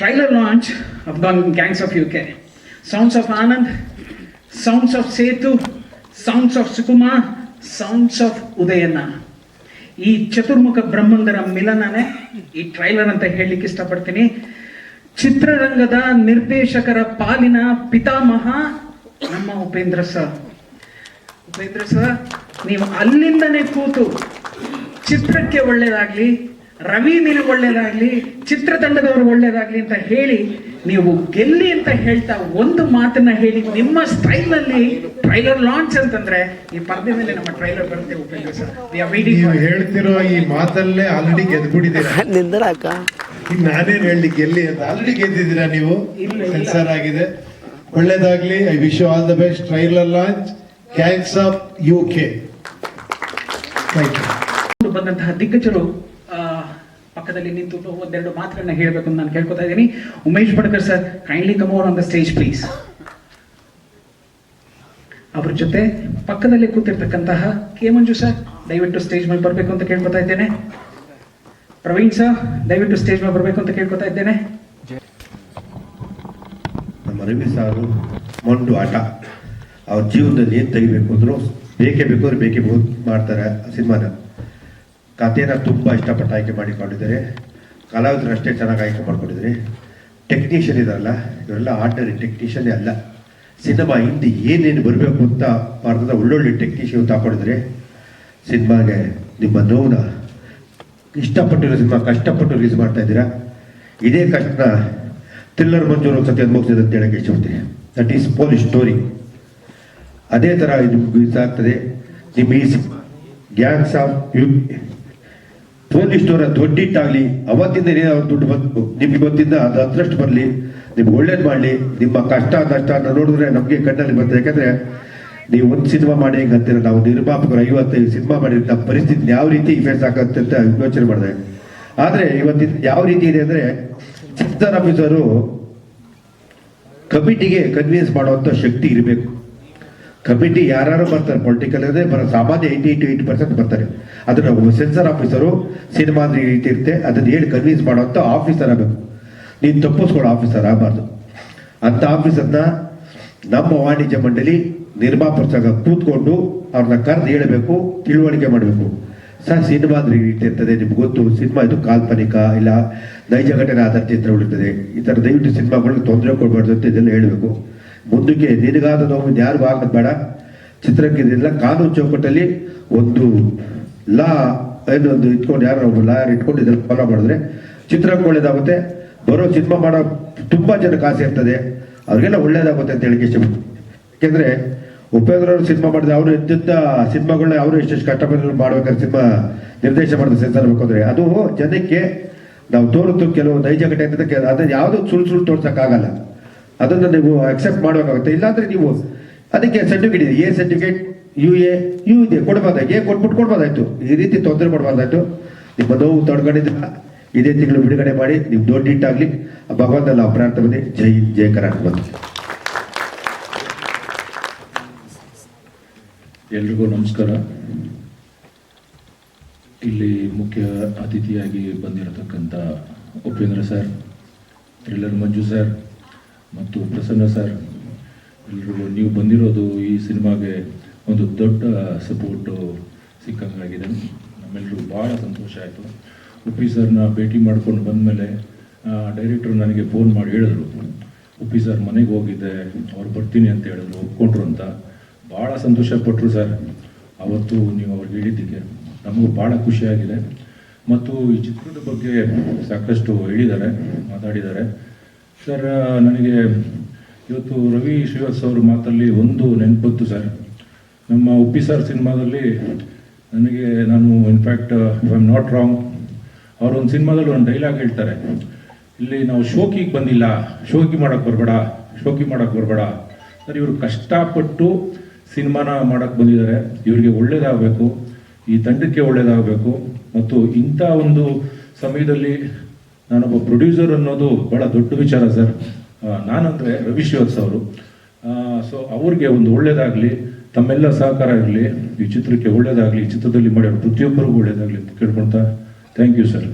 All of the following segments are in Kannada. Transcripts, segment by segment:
trailer launch gangs of U K sounds of Anand sounds of Sethu sounds of Sukumar sounds of Udayana. ಈ ಚತುರ್ಮುಖ ಬ್ರಹ್ಮಂದರ ಮಿಲನನೇ ಈ ಟ್ರೈಲರ್ ಅಂತ ಹೇಳಲಿಕ್ಕೆ ಇಷ್ಟಪಡ್ತೀನಿ. ಚಿತ್ರರಂಗದ ನಿರ್ದೇಶಕರ ಪಾಲಿನ ಪಿತಾಮಹ ನಮ್ಮ ಉಪೇಂದ್ರ ಸರ್. ಉಪೇಂದ್ರ ಸರ್, ನೀವು ಅಲ್ಲಿಂದನೇ ಕೂತು ಚಿತ್ರಕ್ಕೆ ಒಳ್ಳೇದಾಗ್ಲಿ ರವಿ ನಿನಗೆ ಒಳ್ಳೇದಾಗ್ಲಿ ಚಿತ್ರತಂಡದವರು ಒಳ್ಳೇದಾಗ್ಲಿ ಅಂತ ಹೇಳಿ ನೀವು ಗೆಲ್ಲಿ ಅಂತ ಹೇಳ್ತಾ ಒಂದು ಮಾತನ್ನ ಹೇಳಿ ನಿಮ್ಮ ಸ್ಟೈಲ್ ಅಲ್ಲಿ ಟ್ರೈಲರ್ ಲಾಂಚ್ ಅಂತಂದ್ರೆ ಈ ಪರದೆ ಮೇಲೆ ನಮ್ಮ ಟ್ರೈಲರ್ ಬರುತ್ತೆ ಉಪೇಂದ್ರ ಸರ್. ಹೇಳ್ತಿರೋ ಈ ಮಾತಲ್ಲೇ ಆಲ್ರೆಡಿ ಗೆದ್ಬಿಟ್ಟಿದ್ದೀರಾ? ನಾನೇನು ಹೇಳಿ ಗೆಲ್ಲಿ ಅಂತ ಆಲ್ರೆಡಿ ಗೆದ್ದಿದ್ದೀರಾ ನೀವು. ಸೆನ್ಸರ್ ಆಗಿದೆ. ಒಳ್ಳೇದಾಗ್ಲಿ I wish all the best trailer launch gangs of U K thank you ಬಂದಂತಹ ದಿಗ್ಗಜರು ಪಕ್ಕದಲ್ಲಿ ನಿಂತು ಒಂದೆರಡು ಮಾತುಗಳನ್ನ ಹೇಳಬೇಕು ಅಂತ ನಾನು ಕೇಳ್ಕೊತಾ ಇದ್ದೀನಿ. Umesh Badkar sir kindly come over on the stage please ಅವ್ರ ಜೊತೆ ಪಕ್ಕದಲ್ಲಿ ಕೂತಿರ್ತಕ್ಕಂತಹ ಕೆ ಮಂಜು ಸರ್, ದಯವಿಟ್ಟು ಸ್ಟೇಜ್ ಮೇಲೆ ಬರಬೇಕು ಅಂತ ಕೇಳ್ಕೊತಾ ಇದ್ದೇನೆ. ಪ್ರವೀಣ್ ಸರ್, ದಯವಿಟ್ಟು ಸ್ಟೇಜ್ ಮೇಲೆ ಬರಬೇಕು ಅಂತ ಕೇಳ್ಕೊತಾ ಇದ್ದೇನೆ. ನಮ್ಮ ರವಿ ಸಾರು, ಮಂಡು ಆಟ. ಅವ್ರ ಜೀವನದಲ್ಲಿ ಏನು ತೆಗಿಬೇಕು ಅಂದ್ರು ಬೇಕೇ ಬೇಕು ಬೇಕೇ ಮಾಡ್ತಾರೆ ಸಿನಿಮಾನ. ಕಥೆನ ತುಂಬ ಇಷ್ಟಪಟ್ಟು ಆಯ್ಕೆ ಮಾಡಿಕೊಂಡಿದ್ದಾರೆ. ಕಲಾವಿದರು ಅಷ್ಟೇ ಚೆನ್ನಾಗಿ ಆಯ್ಕೆ ಮಾಡಿಕೊಂಡಿದ್ದಾರೆ. ಟೆಕ್ನಿಷಿಯನ್ ಇದಾರಲ್ಲ, ಇವರೆಲ್ಲ ಆರ್ಡಿನರಿ ಟೆಕ್ನಿಷಿಯನ್ ಅಲ್ಲ. ಸಿನಿಮಾ ಹಿಂದೆ ಏನೇನು ಬರಬೇಕು ಅಂತ ಭಾರತದ ಒಳ್ಳೊಳ್ಳೆ ಟೆಕ್ನಿಷಿಯನ್ ತಗೊಂಡಿದ್ದಾರೆ ಸಿನಿಮಾಗೆ ನಿಮ್ಮ ನೋವನ್ನ ಇಷ್ಟಪಟ್ಟಿರೋ ಸಿನಿಮಾ ಕಷ್ಟಪಟ್ಟು ರಿಲೀಸ್ ಮಾಡ್ತಾ ಇದ್ದೀರಾ? ಇದೇ ಕಷ್ಟನ ಥ್ರಿಲ್ಲರ್ ಮಂಜೂರು ಒಂದ್ಸತಿ ಅನುಭವಿಸಿದೆ ಅಂತ ಹೇಳಕ್ಕೆ ಇಷ್ಟಪಡ್ತೀನಿ. ದಟ್ ಈಸ್ ಪೋಲಿಶ್ ಸ್ಟೋರಿ ಅದೇ ಥರ ಇದು ಇದಾಗ್ತದೆ ನಿಮ್ಮ ಈ gangs of U police store ದೊಡ್ಡ ಹಿಟ್ಟಾಗಲಿ ಅವತ್ತಿಂದ ಏನಾದ್ರು ದುಡ್ಡು ಬಂದು ನಿಮ್ಗೆ ಗೊತ್ತಿದ್ದ, ಅದು ಅಂದ್ರಷ್ಟು ಬರಲಿ, ನಿಮ್ಗೆ ಒಳ್ಳೇದು ಮಾಡಲಿ, ನಿಮ್ಮ ಕಷ್ಟ, ನಷ್ಟ ನೋಡಿದ್ರೆ ನಮಗೆ ಕಣ್ಣಲ್ಲಿ ಬರ್ತದೆ ಯಾಕಂದ್ರೆ ನೀವು ಒಂದು ಸಿನಿಮಾ ಮಾಡಿ ಹೆಂಗೆ ಅಂತೀರ? ನಾವು ನಿರ್ಮಾಪಕರು ಐವತ್ತೈದು ಸಿನಿಮಾ ಮಾಡಿದ್ರೆ ನಮ್ಮ ಪರಿಸ್ಥಿತಿ ಯಾವ ರೀತಿ ಫೇಸ್ ಆಗತ್ತೆ ಅಂತ ಯೋಚನೆ ಮಾಡಿದೆ. ಆದರೆ ಇವತ್ತಿನ ಯಾವ ರೀತಿ ಇದೆ ಅಂದರೆ ಚಿತ್ತರ್ ಆಫೀಸರು ಕಮಿಟಿಗೆ ಕನ್ವಿನ್ಸ್ ಮಾಡುವಂಥ ಶಕ್ತಿ ಇರಬೇಕು. ಕಮಿಟಿ ಯಾರು ಬರ್ತಾರೆ? ಪೊಲಿಟಿಕಲ್ ಅಂದರೆ ಬರ, ಸಾಮಾನ್ಯ ಏಯ್ಟಿ ಏಯ್ಟಿ ಏಯ್ಟಿ ಪರ್ಸೆಂಟ್ ಬರ್ತಾರೆ. ಅದನ್ನ ಸೆನ್ಸರ್ ಆಫೀಸರು ಸಿನಿಮಾ ರೀತಿ ಇರುತ್ತೆ. ಅದನ್ನ ಹೇಳಿ ಕನ್ವಿನ್ಸ್ ಮಾಡುವಂಥ ಆಫೀಸರ್ ಆಗಬೇಕು. ನೀನು ತಪ್ಪಿಸ್ಕೊಡೋ ಆಫೀಸರ್ ಆಗಬಾರ್ದು. ಅಂಥ ಆಫೀಸರ್ನ ನಮ್ಮ ವಾಣಿಜ್ಯ ಮಂಡಳಿ ನಿರ್ಮಾಪಕ ಸಂಘ ಕೂತ್ಕೊಂಡು ಅವ್ರನ್ನ ಕರೆದು ಹೇಳಬೇಕು, ತಿಳುವಳಿಕೆ ಮಾಡಬೇಕು. ಸರ್ ಸಿನಿಮಾ ರೀತಿ ಇರ್ತದೆ. ನಿಮ್ಗೆ ಗೊತ್ತು ಸಿನಿಮಾ ಇದು ಕಾಲ್ಪನಿಕ, ಇಲ್ಲ ನೈಜ ಘಟನೆ ಆಧಾರಿತ ಚಿತ್ರಗಳಿರ್ತದೆ ಈ ಥರ ದಯವಿಟ್ಟು ಸಿನಿಮಾಗಳಿಗೆ ತೊಂದರೆ ಕೊಡಬಾರ್ದು ಅಂತ ಇದೆಲ್ಲ ಹೇಳಬೇಕು. ಮುಂದಕ್ಕೆ ನಿನಗಾದ ನೋವು ಯಾರಿಗೂ ಆಗೋದು ಬೇಡ. ಚಿತ್ರಕ್ಕೆ ಇದೆಲ್ಲ ಕಾನೂನು ಚೌಕಟ್ಟಲ್ಲಿ ಒಂದು ಲಾ ಏನೊಂದು ಇಟ್ಕೊಂಡು, ಯಾರೋ ಲಾಯರ್ ಇಟ್ಕೊಂಡು ಇದನ್ನು ಫಾಲೋ ಮಾಡಿದ್ರೆ ಚಿತ್ರಕ್ಕೆ ಒಳ್ಳೇದಾಗುತ್ತೆ. ಬರೋ ಸಿನಿಮಾ ಮಾಡೋ ತುಂಬಾ ಜನಕ್ಕೆ ಆಸೆ ಇರ್ತದೆ. ಅವ್ರಿಗೆಲ್ಲ ಒಳ್ಳೇದಾಗುತ್ತೆ ಅಂತ ಹೇಳಿಕೆ ಇಷ್ಟಪಡ್ತೀನಿ. ಯಾಕೆಂದ್ರೆ ಉಪೇಂದ್ರ ಅವರು ಸಿನಿಮಾ ಮಾಡಿದ್ರೆ ಅವರು ಎಂತ ಸಿನಿಮಾಗಳನ್ನ ಅವರು ಎಷ್ಟೆಷ್ಟು ಕಷ್ಟಪಟ್ಟು ಮಾಡ್ಬೇಕಾದ್ರೆ ಸಿನಿಮಾ ನಿರ್ದೇಶ ಮಾಡಿದ ಸೆನ್ಸರ್ ಬೇಕು ಅಂದ್ರೆ. ಅದು ಜನಕ್ಕೆ ನಾವು ತೋರುತ್ತು ಕೆಲವು ನೈಜ ಘಟನೆ ಅದನ್ನ ಯಾವುದು ಸುಳ್ಳು ಸುಳ್ಳು ತೋರ್ಸಕ್ಕಾಗಲ್ಲ. ಅದನ್ನ ನೀವು ಅಕ್ಸೆಪ್ಟ್ ಮಾಡಬೇಕಾಗುತ್ತೆ. ಇಲ್ಲಾಂದ್ರೆ ನೀವು ಅದಕ್ಕೆ ಸರ್ಟಿಫಿಕೇಟ್ ಇದೆ. A certificate U A U ಇದೆ. ಕೊಡ್ಬೋದಾಯ್ತು. ಎ ಕೊಟ್ಬಿಟ್ಟು ಕೊಡ್ಬೋದಾಯ್ತು. ಈ ರೀತಿ ತೊಂದರೆ ಮಾಡಬಾರ್ದಾಯ್ತು. ನಿಮ್ಮ ನೋವು ತೊಡ್ಕೊಂಡಿದ್ದ ಇದೇ ತಿಂಗಳು ಬಿಡುಗಡೆ ಮಾಡಿ. ನೀವು ದೊಡ್ಡ ಹಿಟ್ಟಾಗ್ಲಿ ಆಗಲಿ. ನಾವು ಪ್ರಾರ್ಥನೆ ಜೈ ಜಯ ಕರ್ನಾಟಕ ಎಲ್ರಿಗೂ ನಮಸ್ಕಾರ. ಇಲ್ಲಿ ಮುಖ್ಯ ಅತಿಥಿಯಾಗಿ ಬಂದಿರತಕ್ಕಂಥ Upendra sir, thriller Manju sir ಮತ್ತು ಪ್ರಸನ್ನ ಸರ್ ಎಲ್ಲರೂ ನೀವು ಬಂದಿರೋದು ಈ ಸಿನಿಮಾಗೆ ಒಂದು ದೊಡ್ಡ ಸಪೋರ್ಟು ಸಿಕ್ಕಂಗಾಗಿದೆ. ನಮ್ಮೆಲ್ಲರೂ ಭಾಳ ಸಂತೋಷ ಆಯಿತು. ಉಪ್ಪಿ ಸರ್ನ ಭೇಟಿ ಮಾಡ್ಕೊಂಡು ಬಂದಮೇಲೆ ಡೈರೆಕ್ಟ್ರು ನನಗೆ ಫೋನ್ ಮಾಡಿ ಹೇಳಿದ್ರು, ಉಪ್ಪಿ ಸರ್, ಮನೆಗೆ ಹೋಗಿದ್ದೆ, ಅವ್ರು ಬರ್ತೀನಿ ಅಂತ ಹೇಳಿದ್ರು, ಒಪ್ಕೊಂಡ್ರು ಅಂತ. ಭಾಳ ಸಂತೋಷ ಪಟ್ಟರು ಸರ್. ಅವತ್ತು ನೀವು ಅವ್ರಿಗೆ ಹೇಳಿದ್ದಕ್ಕೆ ನಮಗೂ ಭಾಳ ಖುಷಿಯಾಗಿದೆ. ಮತ್ತು ಈ ಚಿತ್ರದ ಬಗ್ಗೆ ಸಾಕಷ್ಟು ಹೇಳಿದ್ದಾರೆ, ಮಾತಾಡಿದ್ದಾರೆ. ಸರ್, ನನಗೆ ಇವತ್ತು ರವಿ ಶ್ರೀವಾಸ್ ಅವ್ರ ಮಾತಲ್ಲಿ ಒಂದು ನೆನಪತ್ತು ಸರ್. ನಮ್ಮ ಉಪ್ಪಿ ಸರ್ ಸಿನಿಮಾದಲ್ಲಿ ನನಗೆ ನಾನು in fact if am not wrong ಅವರೊಂದು ಸಿನಿಮಾದಲ್ಲಿ ಒಂದು ಡೈಲಾಗ್ ಹೇಳ್ತಾರೆ. ಇಲ್ಲಿ ನಾವು ಶೋಕಿಗೆ ಬಂದಿಲ್ಲ, ಶೋಕಿ ಮಾಡೋಕ್ಕೆ ಬರಬೇಡ, ಶೋಕಿ ಮಾಡೋಕ್ಕೆ ಬರಬೇಡ. ಸರ್, ಇವರು ಕಷ್ಟಪಟ್ಟು ಸಿನಿಮಾನ ಮಾಡೋಕ್ಕೆ ಬಂದಿದ್ದಾರೆ. ಇವರಿಗೆ ಒಳ್ಳೇದಾಗಬೇಕು, ಈ ತಂಡಕ್ಕೆ ಒಳ್ಳೇದಾಗಬೇಕು. ಮತ್ತು ಇಂಥ ಒಂದು ಸಮಯದಲ್ಲಿ ನಾನೊಬ್ಬ ಪ್ರೊಡ್ಯೂಸರ್ ಅನ್ನೋದು ಬಹಳ ದೊಡ್ಡ ವಿಚಾರ ಸರ್ ನಾನಂದರೆ ರವಿ ಶ್ರೀವತ್ಸ ಅವರು. ಸೊ ಅವ್ರಿಗೆ ಒಂದು ಒಳ್ಳೇದಾಗಲಿ, ತಮ್ಮೆಲ್ಲ ಸಹಕಾರ ಇರಲಿ, ಈ ಚಿತ್ರಕ್ಕೆ ಒಳ್ಳೇದಾಗಲಿ, ಈ ಚಿತ್ರದಲ್ಲಿ ಮಾಡಿರೋ ಪ್ರತಿಯೊಬ್ಬರಿಗೂ ಒಳ್ಳೇದಾಗಲಿ ಅಂತ ಕೇಳ್ಕೊಳ್ತಾ ಥ್ಯಾಂಕ್ ಯು ಸರ್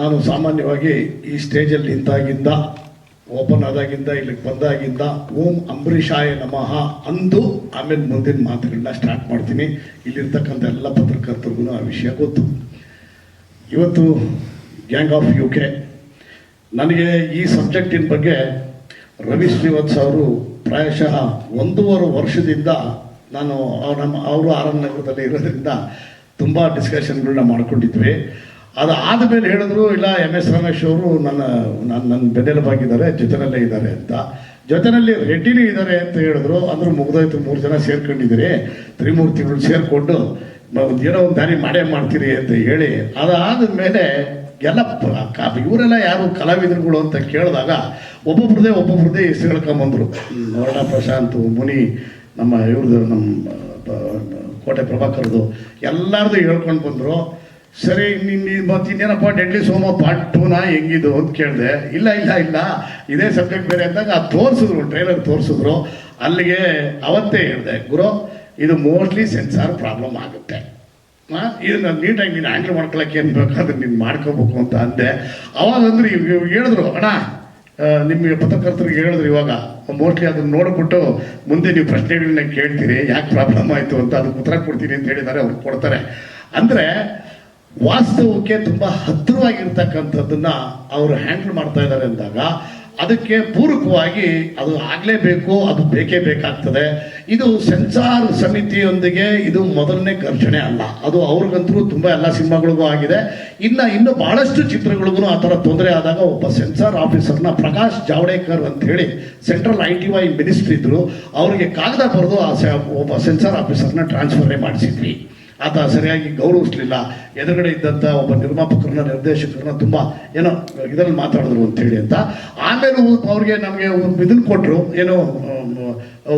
ನಾನು ಸಾಮಾನ್ಯವಾಗಿ ಈ ಸ್ಟೇಜಲ್ಲಿ ನಿಂತಾಗಿಂದ ಓಪನ್ ಆದಾಗಿಂದ, ಇಲ್ಲಿಗೆ ಬಂದಾಗಿಂದ, ಓಂ ಅಂಬರೀಷಾಯ ನಮಃ ಅಂದು ಆಮೇಲೆ ಮುಂದಿನ ಮಾತುಗಳನ್ನ ಸ್ಟಾರ್ಟ್ ಮಾಡ್ತೀನಿ. ಇಲ್ಲಿರ್ತಕ್ಕಂಥ ಎಲ್ಲ ಪತ್ರಕರ್ತರಿಗೂ ಆ ವಿಷಯ ಗೊತ್ತು. ಇವತ್ತು ಗ್ಯಾಂಗ್ ಆಫ್ ಯು ಕೆ ನನಗೆ ಈ ಸಬ್ಜೆಕ್ಟಿನ ಬಗ್ಗೆ ರವಿ ಶ್ರೀವತ್ಸ ಅವರು ಪ್ರಾಯಶಃ ಒಂದೂವರೆ ವರ್ಷದಿಂದ ನಾನು ನಮ್ಮ, ಅವರು ಆರ್ ನಗರದಲ್ಲಿ ಇರೋದ್ರಿಂದ ತುಂಬ ಡಿಸ್ಕಷನ್ಗಳನ್ನ ಮಾಡ್ಕೊಂಡಿದ್ವಿ. ಅದು ಆದಮೇಲೆ ಹೇಳಿದ್ರು ಇಲ್ಲ ಎಂ ಎಸ್ ರಮೇಶ್ ಅವರು ನನ್ನ ನನ್ನ ನನ್ನ ಬೆನ್ನೆಲುಬಾಗಿದ್ದಾರೆ ಜೊತೆನಲ್ಲೇ ಇದ್ದಾರೆ ಅಂತ. ಜೊತೆನಲ್ಲಿ ರೆಡ್ಡಿನೂ ಇದ್ದಾರೆ ಅಂತ ಹೇಳಿದ್ರು ಅಂದ್ರೆ ಮುಗ್ದೋಯ್ತು ಮೂರು ಜನ ಸೇರ್ಕೊಂಡಿದ್ದೀರಿ ತ್ರಿಮೂರ್ತಿಗಳು ಸೇರಿಕೊಂಡು ಏನೋ ಒಂದು ದಾರಿ ಮಾಡೇ ಮಾಡ್ತೀರಿ ಅಂತ ಹೇಳಿ ಅದಾದ ಮೇಲೆ ಎಲ್ಲ ಇವರೆಲ್ಲ ಯಾರು ಕಲಾವಿದರುಗಳು ಅಂತ ಕೇಳಿದಾಗ ಒಬ್ಬೊಬ್ರದೇ ಒಬ್ಬೊಬ್ರದೇ ಹೆಸರು ಹೇಳ್ಕೊಂಬಂದ್ರು ವರ್ಣ ಪ್ರಶಾಂತ್ ಮುನಿ ನಮ್ಮ ಇವ್ರದ್ದು ನಮ್ಮ ಕೋಟೆ ಪ್ರಭಾಕರ್ದು ಎಲ್ಲರದು ಹೇಳ್ಕೊಂಡು ಬಂದರು. ಸರಿ ನಿನ್ನ ಮತ್ತೆ ಇನ್ನೇನಪ್ಪ ಡೆಡ್ಲಿ ಸೋಮ ಪಾರ್ಟ್ ಟೂನ ಹೆಂಗಿದು ಅಂತ ಕೇಳಿದೆ. ಇಲ್ಲ ಇಲ್ಲ ಇಲ್ಲ. ಇದೇ ಸಬ್ಜೆಕ್ಟ್ ಬೇರೆ ಅಂದಾಗ ಅದು ತೋರಿಸಿದ್ರು ಟ್ರೈಲರ್ ತೋರಿಸಿದ್ರು. ಅಲ್ಲಿಗೆ ಅವತ್ತೇ ಹೇಳಿದೆ, ಗುರು, ಇದು ಮೋಸ್ಟ್ಲಿ ಸೆನ್ಸಾರ್ ಪ್ರಾಬ್ಲಮ್ ಆಗುತ್ತೆ. ಹಾಂ? ಇದನ್ನ ನೀಟಾಗಿ ನೀನು ಹ್ಯಾಂಡಲ್ ಮಾಡ್ಕೊಳಕ್ಕೆ ಏನು ಬೇಕಾದ್ರೆ ನೀನು ಮಾಡ್ಕೋಬೇಕು ಅಂತ ಅಂದೆ. ಅವಾಗಂದ್ರೆ ಇವ್- ಇವ್ ಹೇಳಿದ್ರು, ಅಣ್ಣ ನಿಮಗೆ ಪತ್ರಕರ್ತರಿಗೆ ಹೇಳಿದ್ರು ಇವಾಗ. ಮೋಸ್ಟ್ಲಿ ಅದನ್ನ ನೋಡಿಬಿಟ್ಟು ಮುಂದೆ ನೀವು ಪ್ರಶ್ನೆಗಳನ್ನ ಕೇಳ್ತೀರಿ, ಯಾಕೆ ಪ್ರಾಬ್ಲಮ್ ಆಯಿತು ಅಂತ ಅದಕ್ಕೆ ಉತ್ತರ ಕೊಡ್ತೀನಿ ಅಂತ ಹೇಳಿದ್ದಾರೆ, ಅವ್ರು ಕೊಡ್ತಾರೆ. ಅಂದರೆ ವಾಸ್ತವಕ್ಕೆ ತುಂಬ ಹತ್ತಿರವಾಗಿರ್ತಕ್ಕಂಥದ್ದನ್ನ ಅವರು ಹ್ಯಾಂಡಲ್ ಮಾಡ್ತಾ ಇದ್ದಾರೆ ಅಂದಾಗ ಅದಕ್ಕೆ ಪೂರಕವಾಗಿ ಅದು ಆಗಲೇಬೇಕು, ಅದು ಬೇಕೇ ಬೇಕಾಗ್ತದೆ. ಇದು ಸೆನ್ಸಾರ್ ಸಮಿತಿಯೊಂದಿಗೆ ಇದು ಮೊದಲನೇ ಘರ್ಷಣೆ ಅಲ್ಲ. ಅದು ಅವ್ರಿಗಂತೂ ತುಂಬ ಎಲ್ಲ ಸಿನಿಮಾಗಳಿಗೂ ಆಗಿದೆ. ಇನ್ನು ಇನ್ನು ಬಹಳಷ್ಟು ಚಿತ್ರಗಳಿಗೂ ಆ ಥರ ತೊಂದರೆ ಆದಾಗ ಒಬ್ಬ ಸೆನ್ಸಾರ್ ಆಫೀಸರ್ನ ಪ್ರಕಾಶ್ ಜಾವಡೇಕರ್ ಅಂತ ಹೇಳಿ central I T Y ministry ಇದ್ರು, ಅವರಿಗೆ ಕಾಗದ ಬರೆದು ಆ ಒಬ್ಬ ಸೆನ್ಸಾರ್ ಆಫೀಸರ್ನ ಟ್ರಾನ್ಸ್ಫರ್ ಮಾಡಿಸಿದ್ವಿ. ಆತ ಸರಿಯಾಗಿ ಗೌರವಿಸ್ಲಿಲ್ಲ. ಎದುರುಗಡೆ ಇದ್ದಂಥ ಒಬ್ಬ ನಿರ್ಮಾಪಕರನ್ನ, ನಿರ್ದೇಶಕರನ್ನ ತುಂಬ ಏನೋ ಇದರಲ್ಲಿ ಮಾತಾಡಿದ್ರು ಅಂತೇಳಿ ಅಂತ. ಆಮೇಲೆ ಅವ್ರಿಗೆ ನಮಗೆ ಇದನ್ನ ಕೊಟ್ಟರು ಏನೋ